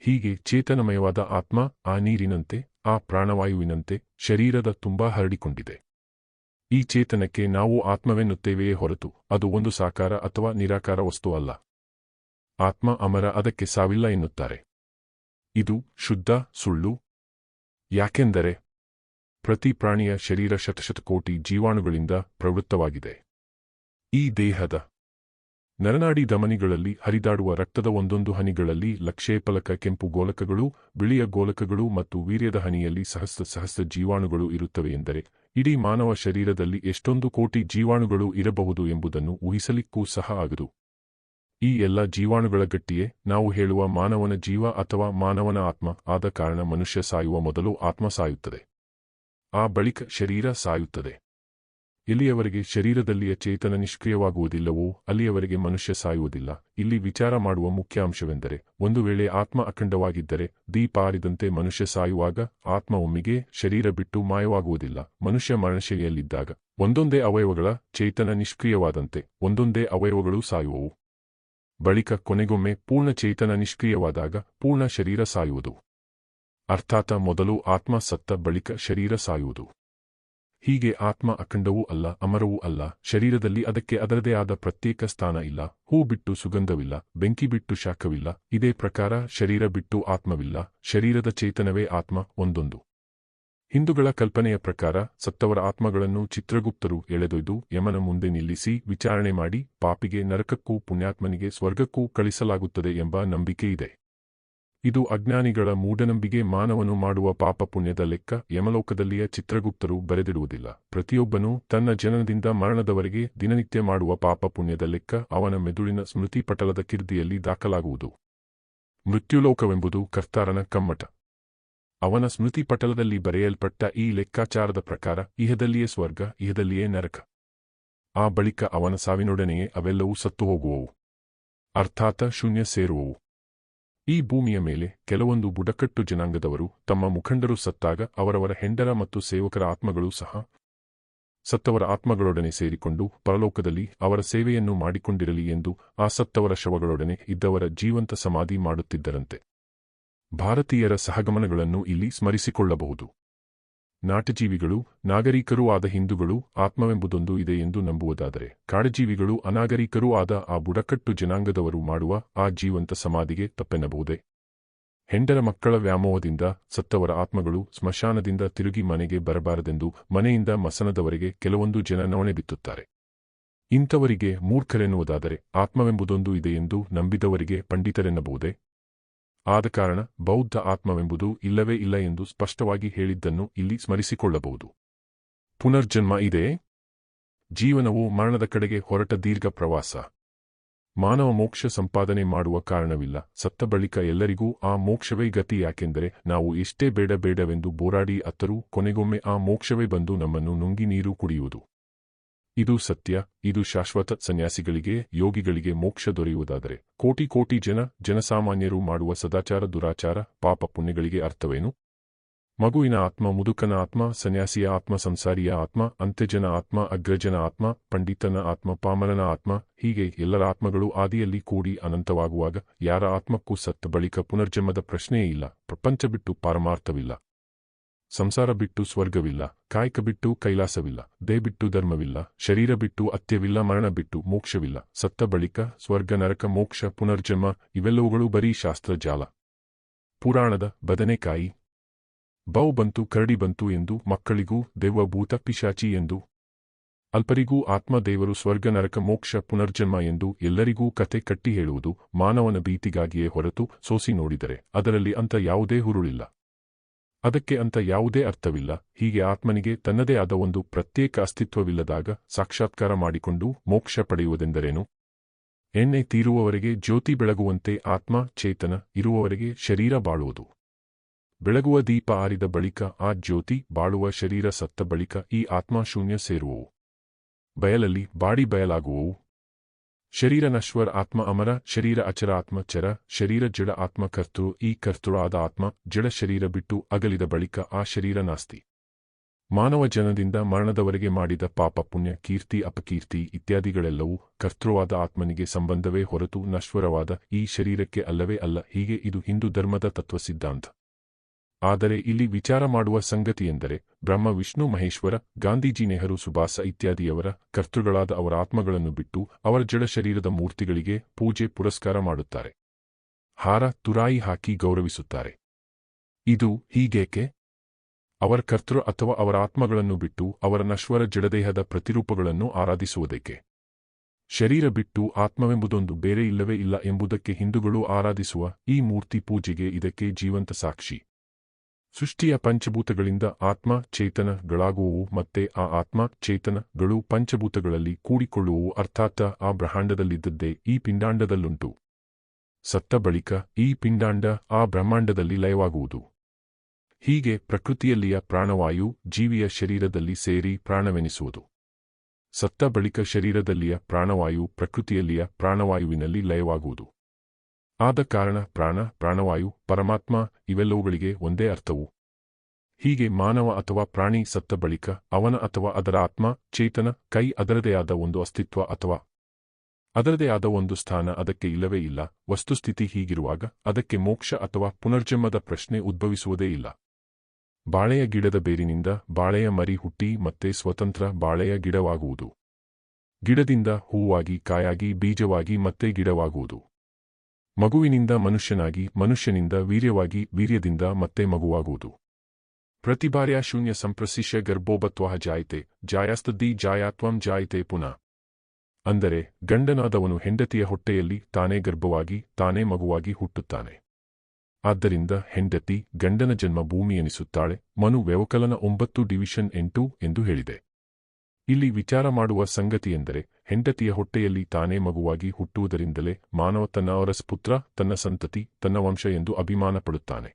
ಹೀಗೆ ಚೇತನಮಯವಾದ ಆತ್ಮ ಆ ನೀರಿನಂತೆ, ಆ ಪ್ರಾಣವಾಯುವಿನಂತೆ ಶರೀರದ ತುಂಬಾ ಹರಡಿಕೊಂಡಿದೆ. ಈ ಚೇತನಕ್ಕೆ ನಾವು ಆತ್ಮವೆನ್ನುತ್ತೇವೆಯೇ ಹೊರತು ಅದು ಒಂದು ಸಾಕಾರ ಅಥವಾ ನಿರಾಕಾರ ವಸ್ತು ಅಲ್ಲ. ಆತ್ಮ ಅಮರ ಅದಕ್ಕೆ ಸಾವಿಲ್ಲ ಎನ್ನುತ್ತಾರೆ. ಇದು ಶುದ್ಧ, ಸುಳ್ಳು. ಯಾಕೆಂದರೆ ಪ್ರತಿ ಪ್ರಾಣಿಯ ಶರೀರ ಶತಶತಕೋಟಿ ಜೀವಾಣುಗಳಿಂದ ಪ್ರವೃತ್ತವಾಗಿದೆ. ಈ ದೇಹದ ನರನಾಡಿ ಧಮನಿಗಳಲ್ಲಿ ಹರಿದಾಡುವ ರಕ್ತದ ಒಂದೊಂದು ಹನಿಗಳಲ್ಲಿ ಲಕ್ಷೇಪಲಕ ಕೆಂಪು ಗೋಲಕಗಳು, ಬಿಳಿಯ ಗೋಲಕಗಳು ಮತ್ತು ವೀರ್ಯದ ಹನಿಯಲ್ಲಿ ಸಹಸ್ರ ಸಹಸ್ರ ಜೀವಾಣುಗಳು ಇರುತ್ತವೆ ಎಂದರೆ ಇಡೀ ಮಾನವ ಶರೀರದಲ್ಲಿ ಎಷ್ಟೊಂದು ಕೋಟಿ ಜೀವಾಣುಗಳು ಇರಬಹುದು ಎಂಬುದನ್ನು ಊಹಿಸಲಿಕ್ಕೂ ಸಹ ಆಗದು. ಈ ಎಲ್ಲ ಜೀವಾಣುಗಳ ಗಟ್ಟಿಯೇ ನಾವು ಹೇಳುವ ಮಾನವನ ಜೀವ ಅಥವಾ ಮಾನವನ ಆತ್ಮ ಆದ ಕಾರಣ ಮನುಷ್ಯ ಸಾಯುವ ಮೊದಲು ಆತ್ಮ ಸಾಯುತ್ತದೆ. ಆ ಬಳಿಕ ಶರೀರ ಸಾಯುತ್ತದೆ. ಎಲ್ಲಿಯವರೆಗೆ ಶರೀರದಲ್ಲಿಯ ಚೇತನ ನಿಷ್ಕ್ರಿಯವಾಗುವುದಿಲ್ಲವೋ ಅಲ್ಲಿಯವರೆಗೆ ಮನುಷ್ಯ ಸಾಯುವುದಿಲ್ಲ. ಇಲ್ಲಿ ವಿಚಾರ ಮಾಡುವ ಮುಖ್ಯ ಅಂಶವೆಂದರೆ, ಒಂದು ವೇಳೆ ಆತ್ಮ ಅಖಂಡವಾಗಿದ್ದರೆ ದೀಪಾರಿದಂತೆ ಮನುಷ್ಯ ಸಾಯುವಾಗ ಆತ್ಮ ಒಮ್ಮಿಗೆ ಶರೀರ ಬಿಟ್ಟು ಮಾಯವಾಗುವುದಿಲ್ಲ. ಮನುಷ್ಯ ಮರಣಶೈಲಿಯಲ್ಲಿದ್ದಾಗ ಒಂದೊಂದೇ ಅವಯವಗಳ ಚೇತನ ನಿಷ್ಕ್ರಿಯವಾದಂತೆ ಒಂದೊಂದೇ ಅವಯವಗಳು ಸಾಯುವವು. ಬಳಿಕ ಕೊನೆಗೊಮ್ಮೆ ಪೂರ್ಣ ಚೇತನ ನಿಷ್ಕ್ರಿಯವಾದಾಗ ಪೂರ್ಣ ಶರೀರ ಸಾಯುವುದು. ಅರ್ಥಾತ ಮೊದಲು ಆತ್ಮ ಸತ್ತ ಬಳಿಕ ಶರೀರ ಸಾಯುವುದು. ಹೀಗೆ ಆತ್ಮ ಅಖಂಡವೂ ಅಲ್ಲ, ಅಮರವೂ ಅಲ್ಲ, ಶರೀರದಲ್ಲಿ ಅದಕ್ಕೆ ಅದರದೇ ಆದ ಪ್ರತ್ಯೇಕ ಸ್ಥಾನ ಇಲ್ಲ, ಹೂ ಬಿಟ್ಟು ಸುಗಂಧವಿಲ್ಲ, ಬೆಂಕಿ ಬಿಟ್ಟು ಶಾಖವಿಲ್ಲ, ಇದೇ ಪ್ರಕಾರ ಶರೀರ ಬಿಟ್ಟು ಆತ್ಮವಿಲ್ಲ, ಶರೀರದ ಚೇತನವೇ ಆತ್ಮ ಒಂದೊಂದು. ಹಿಂದೂಗಳ ಕಲ್ಪನೆಯ ಪ್ರಕಾರ ಸತ್ತವರ ಆತ್ಮಗಳನ್ನು ಚಿತ್ರಗುಪ್ತರು ಎಳೆದೊಯ್ದು ಯಮನ ಮುಂದೆ ನಿಲ್ಲಿಸಿ ವಿಚಾರಣೆ ಮಾಡಿ ಪಾಪಿಗೆ ನರಕಕ್ಕೂ ಪುಣ್ಯಾತ್ಮನಿಗೆ ಸ್ವರ್ಗಕ್ಕೂ ಕಳಿಸಲಾಗುತ್ತದೆ ಎಂಬ ನಂಬಿಕೆ ಇದೆ ಇದು ಅಜ್ಞಾನಿಗಳ ಮೂಢನಂಬಿಕೆ ಮಾನವನು ಮಾಡುವ ಪಾಪ ಪುಣ್ಯದ ಲೆಕ್ಕ. ಯಮಲೋಕದಲ್ಲಿಯ ಚಿತ್ರಗುಪ್ತರು ಬರೆದಿಡುವುದಿಲ್ಲ. ಪ್ರತಿಯೊಬ್ಬನೂ ತನ್ನ ಜನನದಿಂದ ಮರಣದವರೆಗೆ ದಿನನಿತ್ಯ ಮಾಡುವ ಪಾಪ ಪುಣ್ಯದ ಲೆಕ್ಕ ಅವನ ಮೆದುಳಿನ ಸ್ಮೃತಿ ಪಟಲದ ಕಿರ್ದಿಯಲ್ಲಿ ದಾಖಲಾಗುವುದು. ಮೃತ್ಯುಲೋಕವೆಂಬುದು ಕರ್ತಾರನ ಕಮ್ಮಟ. ಅವನ ಸ್ಮೃತಿ ಪಟಲದಲ್ಲಿ ಬರೆಯಲ್ಪಟ್ಟ ಈ ಲೆಕ್ಕಾಚಾರದ ಪ್ರಕಾರ ಇಹದಲ್ಲಿಯೇ ಸ್ವರ್ಗ, ಇಹದಲ್ಲಿಯೇ ನರಕ. ಆ ಬಳಿಕ ಅವನ ಸಾವಿನೊಡನೆಯೇ ಅವೆಲ್ಲವೂ ಸತ್ತು ಹೋಗುವವು ಅರ್ಥಾತ ಶೂನ್ಯ ಸೇರುವವು. ಈ ಭೂಮಿಯ ಮೇಲೆ ಕೆಲವೊಂದು ಬುಡಕಟ್ಟು ಜನಾಂಗದವರು ತಮ್ಮ ಮುಖಂಡರು ಸತ್ತಾಗ ಅವರವರ ಹೆಂಡರ ಮತ್ತು ಸೇವಕರ ಆತ್ಮಗಳು ಸಹ ಸತ್ತವರ ಆತ್ಮಗಳೊಡನೆ ಸೇರಿಕೊಂಡು ಪರಲೋಕದಲ್ಲಿ ಅವರ ಸೇವೆಯನ್ನು ಮಾಡಿಕೊಂಡಿರಲಿ ಎಂದು ಆ ಸತ್ತವರ ಶವಗಳೊಡನೆ ಇದ್ದವರ ಜೀವಂತ ಸಮಾಧಿ ಮಾಡುತ್ತಿದ್ದರಂತೆ. ಭಾರತೀಯರ ಸಹಗಮನಗಳನ್ನು ಇಲ್ಲಿ ಸ್ಮರಿಸಿಕೊಳ್ಳಬಹುದು. ನಾಟಜೀವಿಗಳು, ನಾಗರಿಕರೂ ಆದ ಹಿಂದೂಗಳು ಆತ್ಮವೆಂಬುದೊಂದು ಇದೆ ಎಂದು ನಂಬುವುದಾದರೆ, ಕಾಡಜೀವಿಗಳು ಅನಾಗರಿಕರೂ ಆದ ಆ ಬುಡಕಟ್ಟು ಜನಾಂಗದವರು ಮಾಡುವ ಆ ಜೀವಂತ ಸಮಾಧಿಗೆ ತಪ್ಪೆನ್ನಬಹುದೇ? ಹೆಂಡರ ಮಕ್ಕಳ ವ್ಯಾಮೋಹದಿಂದ ಸತ್ತವರ ಆತ್ಮಗಳು ಸ್ಮಶಾನದಿಂದ ತಿರುಗಿ ಮನೆಗೆ ಬರಬಾರದೆಂದು ಮನೆಯಿಂದ ಮಸನದವರೆಗೆ ಕೆಲವೊಂದು ಜನ ನವಣೆ ಬಿತ್ತುತ್ತಾರೆ. ಇಂಥವರಿಗೆ ಮೂರ್ಖರೆನ್ನುವುದಾದರೆ ಆತ್ಮವೆಂಬುದೊಂದು ಇದೆ ಎಂದು ನಂಬಿದವರಿಗೆ ಪಂಡಿತರೆನ್ನಬಹುದೇ? ಆದ ಕಾರಣ ಬೌದ್ಧ ಆತ್ಮವೆಂಬುದು ಇಲ್ಲವೇ ಇಲ್ಲ ಎಂದು ಸ್ಪಷ್ಟವಾಗಿ ಹೇಳಿದ್ದನ್ನು ಇಲ್ಲಿ ಸ್ಮರಿಸಿಕೊಳ್ಳಬಹುದು. ಪುನರ್ಜನ್ಮ ಇದೆಯೇ ಜೀವನವು ಮರಣದ ಕಡೆಗೆ ಹೊರಟ ದೀರ್ಘ ಪ್ರವಾಸ. ಮಾನವ ಮೋಕ್ಷ ಸಂಪಾದನೆ ಮಾಡುವ ಕಾರಣವಿಲ್ಲ. ಸತ್ತ ಬಳಿಕ ಎಲ್ಲರಿಗೂ ಆ ಮೋಕ್ಷವೇ ಗತಿ ಯಾಕೆಂದರೆ ನಾವು ಎಷ್ಟೇ ಬೇಡ ಬೇಡವೆಂದು ಬೋರಾಡಿ ಅತ್ತರೂ ಕೊನೆಗೊಮ್ಮೆ ಆ ಮೋಕ್ಷವೇ ಬಂದು ನಮ್ಮನ್ನು ನುಂಗಿ ನೀರು ಕುಡಿಯುವುದು. ಇದು ಸತ್ಯ, ಇದು ಶಾಶ್ವತ ಸನ್ಯಾಸಿಗಳಿಗೆ, ಯೋಗಿಗಳಿಗೆ ಮೋಕ್ಷ ದೊರೆಯುವುದಾದರೆ. ಕೋಟಿ ಕೋಟಿ ಜನ, ಜನಸಾಮಾನ್ಯರು ಮಾಡುವ ಸದಾಚಾರ ದುರಾಚಾರ, ಪಾಪ ಪುಣ್ಯಗಳಿಗೆ ಅರ್ಥವೇನು? ಮಗುವಿನ ಆತ್ಮ, ಮುದುಕನ ಆತ್ಮ, ಸನ್ಯಾಸಿಯ ಆತ್ಮ, ಸಂಸಾರಿಯ ಆತ್ಮ, ಅಂತ್ಯಜನ ಆತ್ಮ, ಅಗ್ರಜನ ಆತ್ಮ, ಪಂಡಿತನ ಆತ್ಮ ಪಾಮರನ ಆತ್ಮ, ಹೀಗೆ ಎಲ್ಲರ ಆತ್ಮಗಳು ಆದಿಯಲ್ಲಿ ಕೂಡಿ ಅನಂತವಾಗುವಾಗ ಯಾರ ಆತ್ಮಕ್ಕೂ ಸತ್ತ ಬಳಿಕ ಪುನರ್ಜನ್ಮದ ಪ್ರಶ್ನೆಯೇ ಇಲ್ಲ, ಪ್ರಪಂಚ ಬಿಟ್ಟು ಪಾರಮಾರ್ಥವಿಲ್ಲ. ಸಂಸಾರ ಬಿಟ್ಟು ಸ್ವರ್ಗವಿಲ್ಲ, ಕಾಯಕ ಬಿಟ್ಟು ಕೈಲಾಸವಿಲ್ಲ ದೇ ಬಿಟ್ಟು ಧರ್ಮವಿಲ್ಲ, ಶರೀರ ಬಿಟ್ಟು ಅತ್ಯವಿಲ್ಲ, ಮರಣ ಬಿಟ್ಟು ಮೋಕ್ಷವಿಲ್ಲ, ಸತ್ತ ಬಳಿಕ ಸ್ವರ್ಗ, ನರಕ, ಮೋಕ್ಷ, ಪುನರ್ಜನ್ಮ ಇವೆಲ್ಲವುಗಳು ಬರೀ ಶಾಸ್ತ್ರಜಾಲ ಪುರಾಣದ ಬದನೆಕಾಯಿ. ಬೌ ಬಂತು, ಕರಡಿ ಬಂತು ಎಂದು ಮಕ್ಕಳಿಗೂ ದೇವಭೂತ ಭೂತ ಪಿಶಾಚಿ ಎಂದು. ಅಲ್ಪರಿಗೂ ಆತ್ಮ ದೇವರು ಸ್ವರ್ಗ, ನರಕ, ಮೋಕ್ಷ, ಪುನರ್ಜನ್ಮ ಎಂದು ಎಲ್ಲರಿಗೂ ಕತೆ ಕಟ್ಟಿ ಹೇಳುವುದು ಮಾನವನ ಭೀತಿಗಾಗಿಯೇ ಹೊರತು ಸೋಸಿ ನೋಡಿದರೆ ಅದರಲ್ಲಿ ಅಂತ ಯಾವುದೇ ಹುರುಳಿಲ್ಲ. ಅದಕ್ಕೆ ಅಂತ ಯಾವುದೇ ಅರ್ಥವಿಲ್ಲ. ಹೀಗೆ ಆತ್ಮನಿಗೆ ತನ್ನದೇ ಆದ ಒಂದು ಪ್ರತ್ಯೇಕ ಅಸ್ತಿತ್ವವಿಲ್ಲದಾಗ ಸಾಕ್ಷಾತ್ಕಾರ ಮಾಡಿಕೊಂಡು ಮೋಕ್ಷ ಪಡೆಯುವುದೆಂದರೇನು? ಎಣ್ಣೆ ತೀರುವವರೆಗೆ ಜ್ಯೋತಿ ಬೆಳಗುವಂತೆ ಆತ್ಮ ಚೇತನ ಇರುವವರೆಗೆ ಶರೀರ ಬಾಳುವುದು. ಬೆಳಗುವ ದೀಪ ಆರಿದ ಬಳಿಕ ಆ ಜ್ಯೋತಿ ಬಾಳುವ ಶರೀರ ಸತ್ತ ಬಳಿಕ ಈ ಆತ್ಮ ಶೂನ್ಯ ಸೇರುವವು. ಬಯಲಲ್ಲಿ ಬಾಡಿ ಬಯಲಾಗುವವು. ಶರೀರ ನಶ್ವರ್ ಆತ್ಮ ಅಮರ, ಶರೀರ ಅಚರ ಆತ್ಮ ಚರ, ಶರೀರ ಜಡ ಆತ್ಮ ಕರ್ತೃ, ಈ ಕರ್ತೃಳಾದ ಆತ್ಮ, ಜಡ ಶರೀರ ಬಿಟ್ಟು ಅಗಲಿದ ಬಳಿಕ ಆ ಶರೀರ ನಾಸ್ತಿ. ಮಾನವ ಜನದಿಂದ ಮರಣದವರೆಗೆ ಮಾಡಿದ ಪಾಪ ಪುಣ್ಯ, ಕೀರ್ತಿ, ಅಪಕೀರ್ತಿ ಇತ್ಯಾದಿಗಳೆಲ್ಲವೂ ಕರ್ತೃವಾದ ಆತ್ಮನಿಗೆ ಸಂಬಂಧವೇ ಹೊರತು ನಶ್ವರವಾದ ಈ ಶರೀರಕ್ಕೆ ಅಲ್ಲವೇ ಅಲ್ಲ, ಹೀಗೆ ಇದು ಹಿಂದೂ ಧರ್ಮದ ತತ್ವಸಿದ್ಧಾಂತ. ಆದರೆ ಇಲ್ಲಿ ವಿಚಾರ ಮಾಡುವ ಸಂಗತಿಯೆಂದರೆ ಬ್ರಹ್ಮ, ವಿಷ್ಣು, ಮಹೇಶ್ವರ, ಗಾಂಧೀಜಿ ನೆಹರು, ಸುಭಾಸ ಇತ್ಯಾದಿಯವರ ಕರ್ತೃಗಳಾದ ಅವರ ಆತ್ಮಗಳನ್ನು ಬಿಟ್ಟು ಅವರ ಜಡ ಶರೀರದ ಮೂರ್ತಿಗಳಿಗೆ ಪೂಜೆ, ಪುರಸ್ಕಾರ ಮಾಡುತ್ತಾರೆ. ಹಾರ, ತುರಾಯಿ ಹಾಕಿ ಗೌರವಿಸುತ್ತಾರೆ. ಇದು ಹೀಗೇಕೆ? ಅವರ ಕರ್ತೃ ಅಥವಾ ಅವರ ಆತ್ಮಗಳನ್ನು ಬಿಟ್ಟು ಅವರ ನಶ್ವರ ಜಡದೇಹದ ಪ್ರತಿರೂಪಗಳನ್ನು ಆರಾಧಿಸುವುದಕ್ಕೆ ಶರೀರ ಬಿಟ್ಟು ಆತ್ಮವೆಂಬುದೊಂದು ಬೇರೆ ಇಲ್ಲವೇ ಇಲ್ಲ ಎಂಬುದಕ್ಕೆ ಹಿಂದೂಗಳು ಆರಾಧಿಸುವ ಈ ಮೂರ್ತಿ ಪೂಜೆಗೆ ಇದಕ್ಕೆ ಜೀವಂತ ಸಾಕ್ಷಿ. ಸೃಷ್ಟಿಯ ಪಂಚಭೂತಗಳಿಂದ ಆತ್ಮ ಚೇತನಗಳಾಗುವವು ಮತ್ತೆ ಆ ಆತ್ಮ ಚೇತನಗಳು ಪಂಚಭೂತಗಳಲ್ಲಿ ಕೂಡಿಕೊಳ್ಳುವವು ಅರ್ಥಾತ್ ಆ ಬ್ರಹ್ಮಾಂಡದಲ್ಲಿದ್ದದ್ದೇ ಈ ಪಿಂಡಾಂಡದಲ್ಲುಂಟು. ಸತ್ತ ಬಳಿಕ ಈ ಪಿಂಡಾಂಡ ಆ ಬ್ರಹ್ಮಾಂಡದಲ್ಲಿ ಲಯವಾಗುವುದು. ಹೀಗೆ ಪ್ರಕೃತಿಯಲ್ಲಿಯ ಪ್ರಾಣವಾಯು ಜೀವಿಯ ಶರೀರದಲ್ಲಿ ಸೇರಿ ಪ್ರಾಣವೆನಿಸುವುದು. ಸತ್ತ ಬಳಿಕ ಶರೀರದಲ್ಲಿಯ ಪ್ರಾಣವಾಯು ಪ್ರಕೃತಿಯಲ್ಲಿಯ ಪ್ರಾಣವಾಯುವಿನಲ್ಲಿ ಲಯವಾಗುವುದು. ಆದ ಕಾರಣ ಪ್ರಾಣ, ಪ್ರಾಣವಾಯು, ಪರಮಾತ್ಮ ಇವೆಲ್ಲವುಗಳಿಗೆ ಒಂದೇ ಅರ್ಥವು. ಹೀಗೆ ಮಾನವ ಅಥವಾ ಪ್ರಾಣಿ ಸತ್ತ ಬಳಿಕ ಅವನ ಅಥವಾ ಅದರ ಆತ್ಮ, ಚೇತನ, ಕೈ ಅದರದೇ ಆದ ಒಂದು ಅಸ್ತಿತ್ವ ಅಥವಾ ಅದರದೇ ಆದ ಒಂದು ಸ್ಥಾನ ಅದಕ್ಕೆ ಇಲ್ಲವೇ ಇಲ್ಲ, ವಸ್ತುಸ್ಥಿತಿ ಹೀಗಿರುವಾಗ ಅದಕ್ಕೆ ಮೋಕ್ಷ ಅಥವಾ ಪುನರ್ಜನ್ಮದ ಪ್ರಶ್ನೆ ಉದ್ಭವಿಸುವುದೇ ಇಲ್ಲ. ಬಾಳೆಯ ಗಿಡದ ಬೇರಿನಿಂದ ಬಾಳೆಯ ಮರಿ ಹುಟ್ಟಿ ಮತ್ತೆ ಸ್ವತಂತ್ರ ಬಾಳೆಯ ಗಿಡವಾಗುವುದು. ಗಿಡದಿಂದ ಹೂವಾಗಿ, ಕಾಯಾಗಿ, ಬೀಜವಾಗಿ ಮತ್ತೆ ಗಿಡವಾಗುವುದು. ಮಗುವಿನಿಂದ ಮನುಷ್ಯನಾಗಿ, ಮನುಷ್ಯನಿಂದ ವೀರ್ಯವಾಗಿ, ವೀರ್ಯದಿಂದ ಮತ್ತೆ ಮಗುವಾಗುವುದು. ಪ್ರತಿಬಾರ್ಯ ಶೂನ್ಯ ಸಂಪ್ರಸಿಷ್ಯ ಗರ್ಭೋಬತ್ವಹ ಜಾಯಿತೆ, ಜಾಯಾಸ್ತದ್ದಿ ಜಾಯಾತ್ವಂ ಜಾಯಿತೆ ಪುನಃ. ಅಂದರೆ, ಗಂಡನಾದವನು ಹೆಂಡತಿಯ ಹೊಟ್ಟೆಯಲ್ಲಿ ತಾನೇ ಗರ್ಭವಾಗಿ, ತಾನೇ ಮಗುವಾಗಿ ಹುಟ್ಟುತ್ತಾನೆ. ಆದ್ದರಿಂದ ಹೆಂಡತಿ ಗಂಡನ ಜನ್ಮ ಭೂಮಿ ಎನಿಸುತ್ತಾಳೆ ಮನು ವ್ಯವಕಲನ ಒಂಬತ್ತು ಡಿವಿಷನ್ ಎಂಟು ಎಂದು ಹೇಳಿದೆ. ಇಲ್ಲಿ ವಿಚಾರ ಮಾಡುವ ಸಂಗತಿಯೆಂದರೆ ಹೆಂಡತಿಯ ಹೊಟ್ಟೆಯಲ್ಲಿ ತಾನೇ ಮಗುವಾಗಿ ಹುಟ್ಟುವುದರಿಂದಲೇ ಮಾನವ ತನ್ನ ಅರಸ್ಪುತ್ರ ತನ್ನ ಸಂತತಿ, ತನ್ನ ವಂಶ ಎಂದು ಅಭಿಮಾನ ಪಡುತ್ತಾನೆ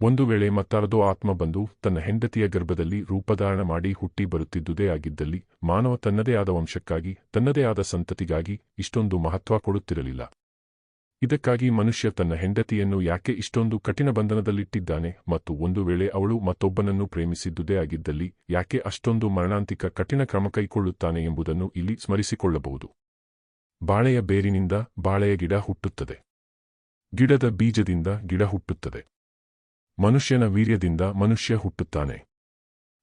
ಒಂದು ವೇಳೆ ಮತ್ತಾರದೋ ಆತ್ಮ ಬಂದು ತನ್ನ ಹೆಂಡತಿಯ ಗರ್ಭದಲ್ಲಿ ರೂಪಧಾರಣ ಮಾಡಿ ಹುಟ್ಟಿ ಬರುತ್ತಿದ್ದುದೇ ಆಗಿದ್ದಲ್ಲಿ, ಮಾನವ ತನ್ನದೇ ಆದ ವಂಶಕ್ಕಾಗಿ, ತನ್ನದೇ ಆದ ಸಂತತಿಗಾಗಿ ಇಷ್ಟೊಂದು ಮಹತ್ವ ಕೊಡುತ್ತಿರಲಿಲ್ಲ. ಇದಕ್ಕಾಗಿ ಮನುಷ್ಯ ತನ್ನ ಹೆಂಡತಿಯನ್ನು ಯಾಕೆ ಇಷ್ಟೊಂದು ಕಠಿಣ ಬಂಧನದಲ್ಲಿಟ್ಟಿದ್ದಾನೆ ಮತ್ತು ಒಂದು ವೇಳೆ ಅವಳು ಮತ್ತೊಬ್ಬನನ್ನು ಪ್ರೇಮಿಸಿದ್ದುದೇ ಆಗಿದ್ದಲ್ಲಿ ಯಾಕೆ ಅಷ್ಟೊಂದು ಮರಣಾಂತಿಕ ಕಠಿಣ ಕ್ರಮ ಕೈಗೊಳ್ಳುತ್ತಾನೆ ಎಂಬುದನ್ನು ಇಲ್ಲಿ ಸ್ಮರಿಸಿಕೊಳ್ಳಬಹುದು. ಬಾಳೆಯ ಬೇರಿನಿಂದ ಬಾಳೆಯ ಗಿಡ ಹುಟ್ಟುತ್ತದೆ. ಗಿಡದ ಬೀಜದಿಂದ ಗಿಡ ಹುಟ್ಟುತ್ತದೆ. ಮನುಷ್ಯನ ವೀರ್ಯದಿಂದ ಮನುಷ್ಯ ಹುಟ್ಟುತ್ತಾನೆ.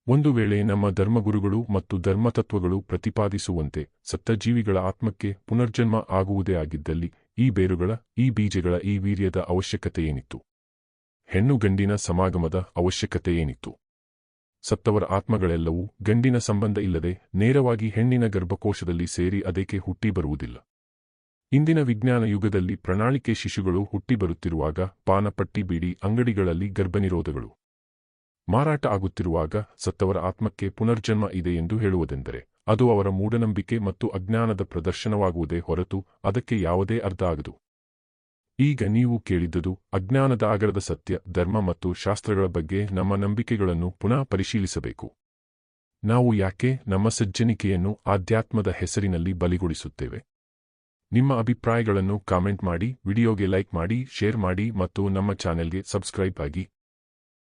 ಒಂದು ವೇಳೆ ನಮ್ಮ ಧರ್ಮಗುರುಗಳು ಮತ್ತು ಧರ್ಮತತ್ವಗಳು ಪ್ರತಿಪಾದಿಸುವಂತೆ ಸತ್ತ ಜೀವಿಗಳ ಆತ್ಮಕ್ಕೆ ಪುನರ್ಜನ್ಮ ಆಗುವುದೇ ಆಗಿದ್ದಲ್ಲಿ ಈ ಬೇರುಗಳ, ಈ ಬೀಜಗಳ, ಈ ವೀರ್ಯದ ಅವಶ್ಯಕತೆಯೇನಿತ್ತು. ಹೆಣ್ಣು ಗಂಡಿನ ಸಮಾಗಮದ ಅವಶ್ಯಕತೆಯೇನಿತ್ತು. ಸತ್ತವರ ಆತ್ಮಗಳೆಲ್ಲವೂ ಗಂಡಿನ ಸಂಬಂಧ ಇಲ್ಲದೆ ನೇರವಾಗಿ ಹೆಣ್ಣಿನ ಗರ್ಭಕೋಶದಲ್ಲಿ ಸೇರಿ ಅದಕ್ಕೆ ಹುಟ್ಟಿ ಬರುವುದಿಲ್ಲ. ಇಂದಿನ ವಿಜ್ಞಾನ ಯುಗದಲ್ಲಿ ಪ್ರಣಾಳಿಕೆ ಶಿಶುಗಳು ಹುಟ್ಟಿ ಬರುತ್ತಿರುವಾಗ ಪಾನಪಟ್ಟಿ ಬೀಡಿ ಅಂಗಡಿಗಳಲ್ಲಿ ಗರ್ಭನಿರೋಧಗಳು. ಮಾರಾಟ ಆಗುತ್ತಿರುವಾಗ ಸತ್ತವರ ಆತ್ಮಕ್ಕೆ ಪುನರ್ಜನ್ಮ ಇದೆ ಎಂದು ಹೇಳುವುದೆಂದರೆ ಅದು ಅವರ ಮೂಢನಂಬಿಕೆ ಮತ್ತು ಅಜ್ಞಾನದ ಪ್ರದರ್ಶನವಾಗುವುದೇ ಹೊರತು ಅದಕ್ಕೆ ಯಾವುದೇ ಅರ್ಥ ಆಗದು. ಈಗ ನೀವು ಕೇಳಿದ್ದುದು ಅಜ್ಞಾನದ ಆಗರದ ಸತ್ಯ, ಧರ್ಮ ಮತ್ತು ಶಾಸ್ತ್ರಗಳ ಬಗ್ಗೆ ನಮ್ಮ ನಂಬಿಕೆಗಳನ್ನು ಪುನಃ ಪರಿಶೀಲಿಸಬೇಕು. ನಾವು ಯಾಕೆ ನಮ್ಮ ಸಜ್ಜನಿಕೆಯನ್ನು ಆಧ್ಯಾತ್ಮದ ಹೆಸರಿನಲ್ಲಿ ಬಲಿಗೊಳಿಸುತ್ತೇವೆ? ನಿಮ್ಮ ಅಭಿಪ್ರಾಯಗಳನ್ನು ಕಾಮೆಂಟ್ ಮಾಡಿ, ವಿಡಿಯೋಗೆ ಲೈಕ್ ಮಾಡಿ, ಶೇರ್ ಮಾಡಿ ಮತ್ತು ನಮ್ಮ ಚಾನೆಲ್ಗೆ ಸಬ್ಸ್ಕ್ರೈಬ್ ಆಗಿ.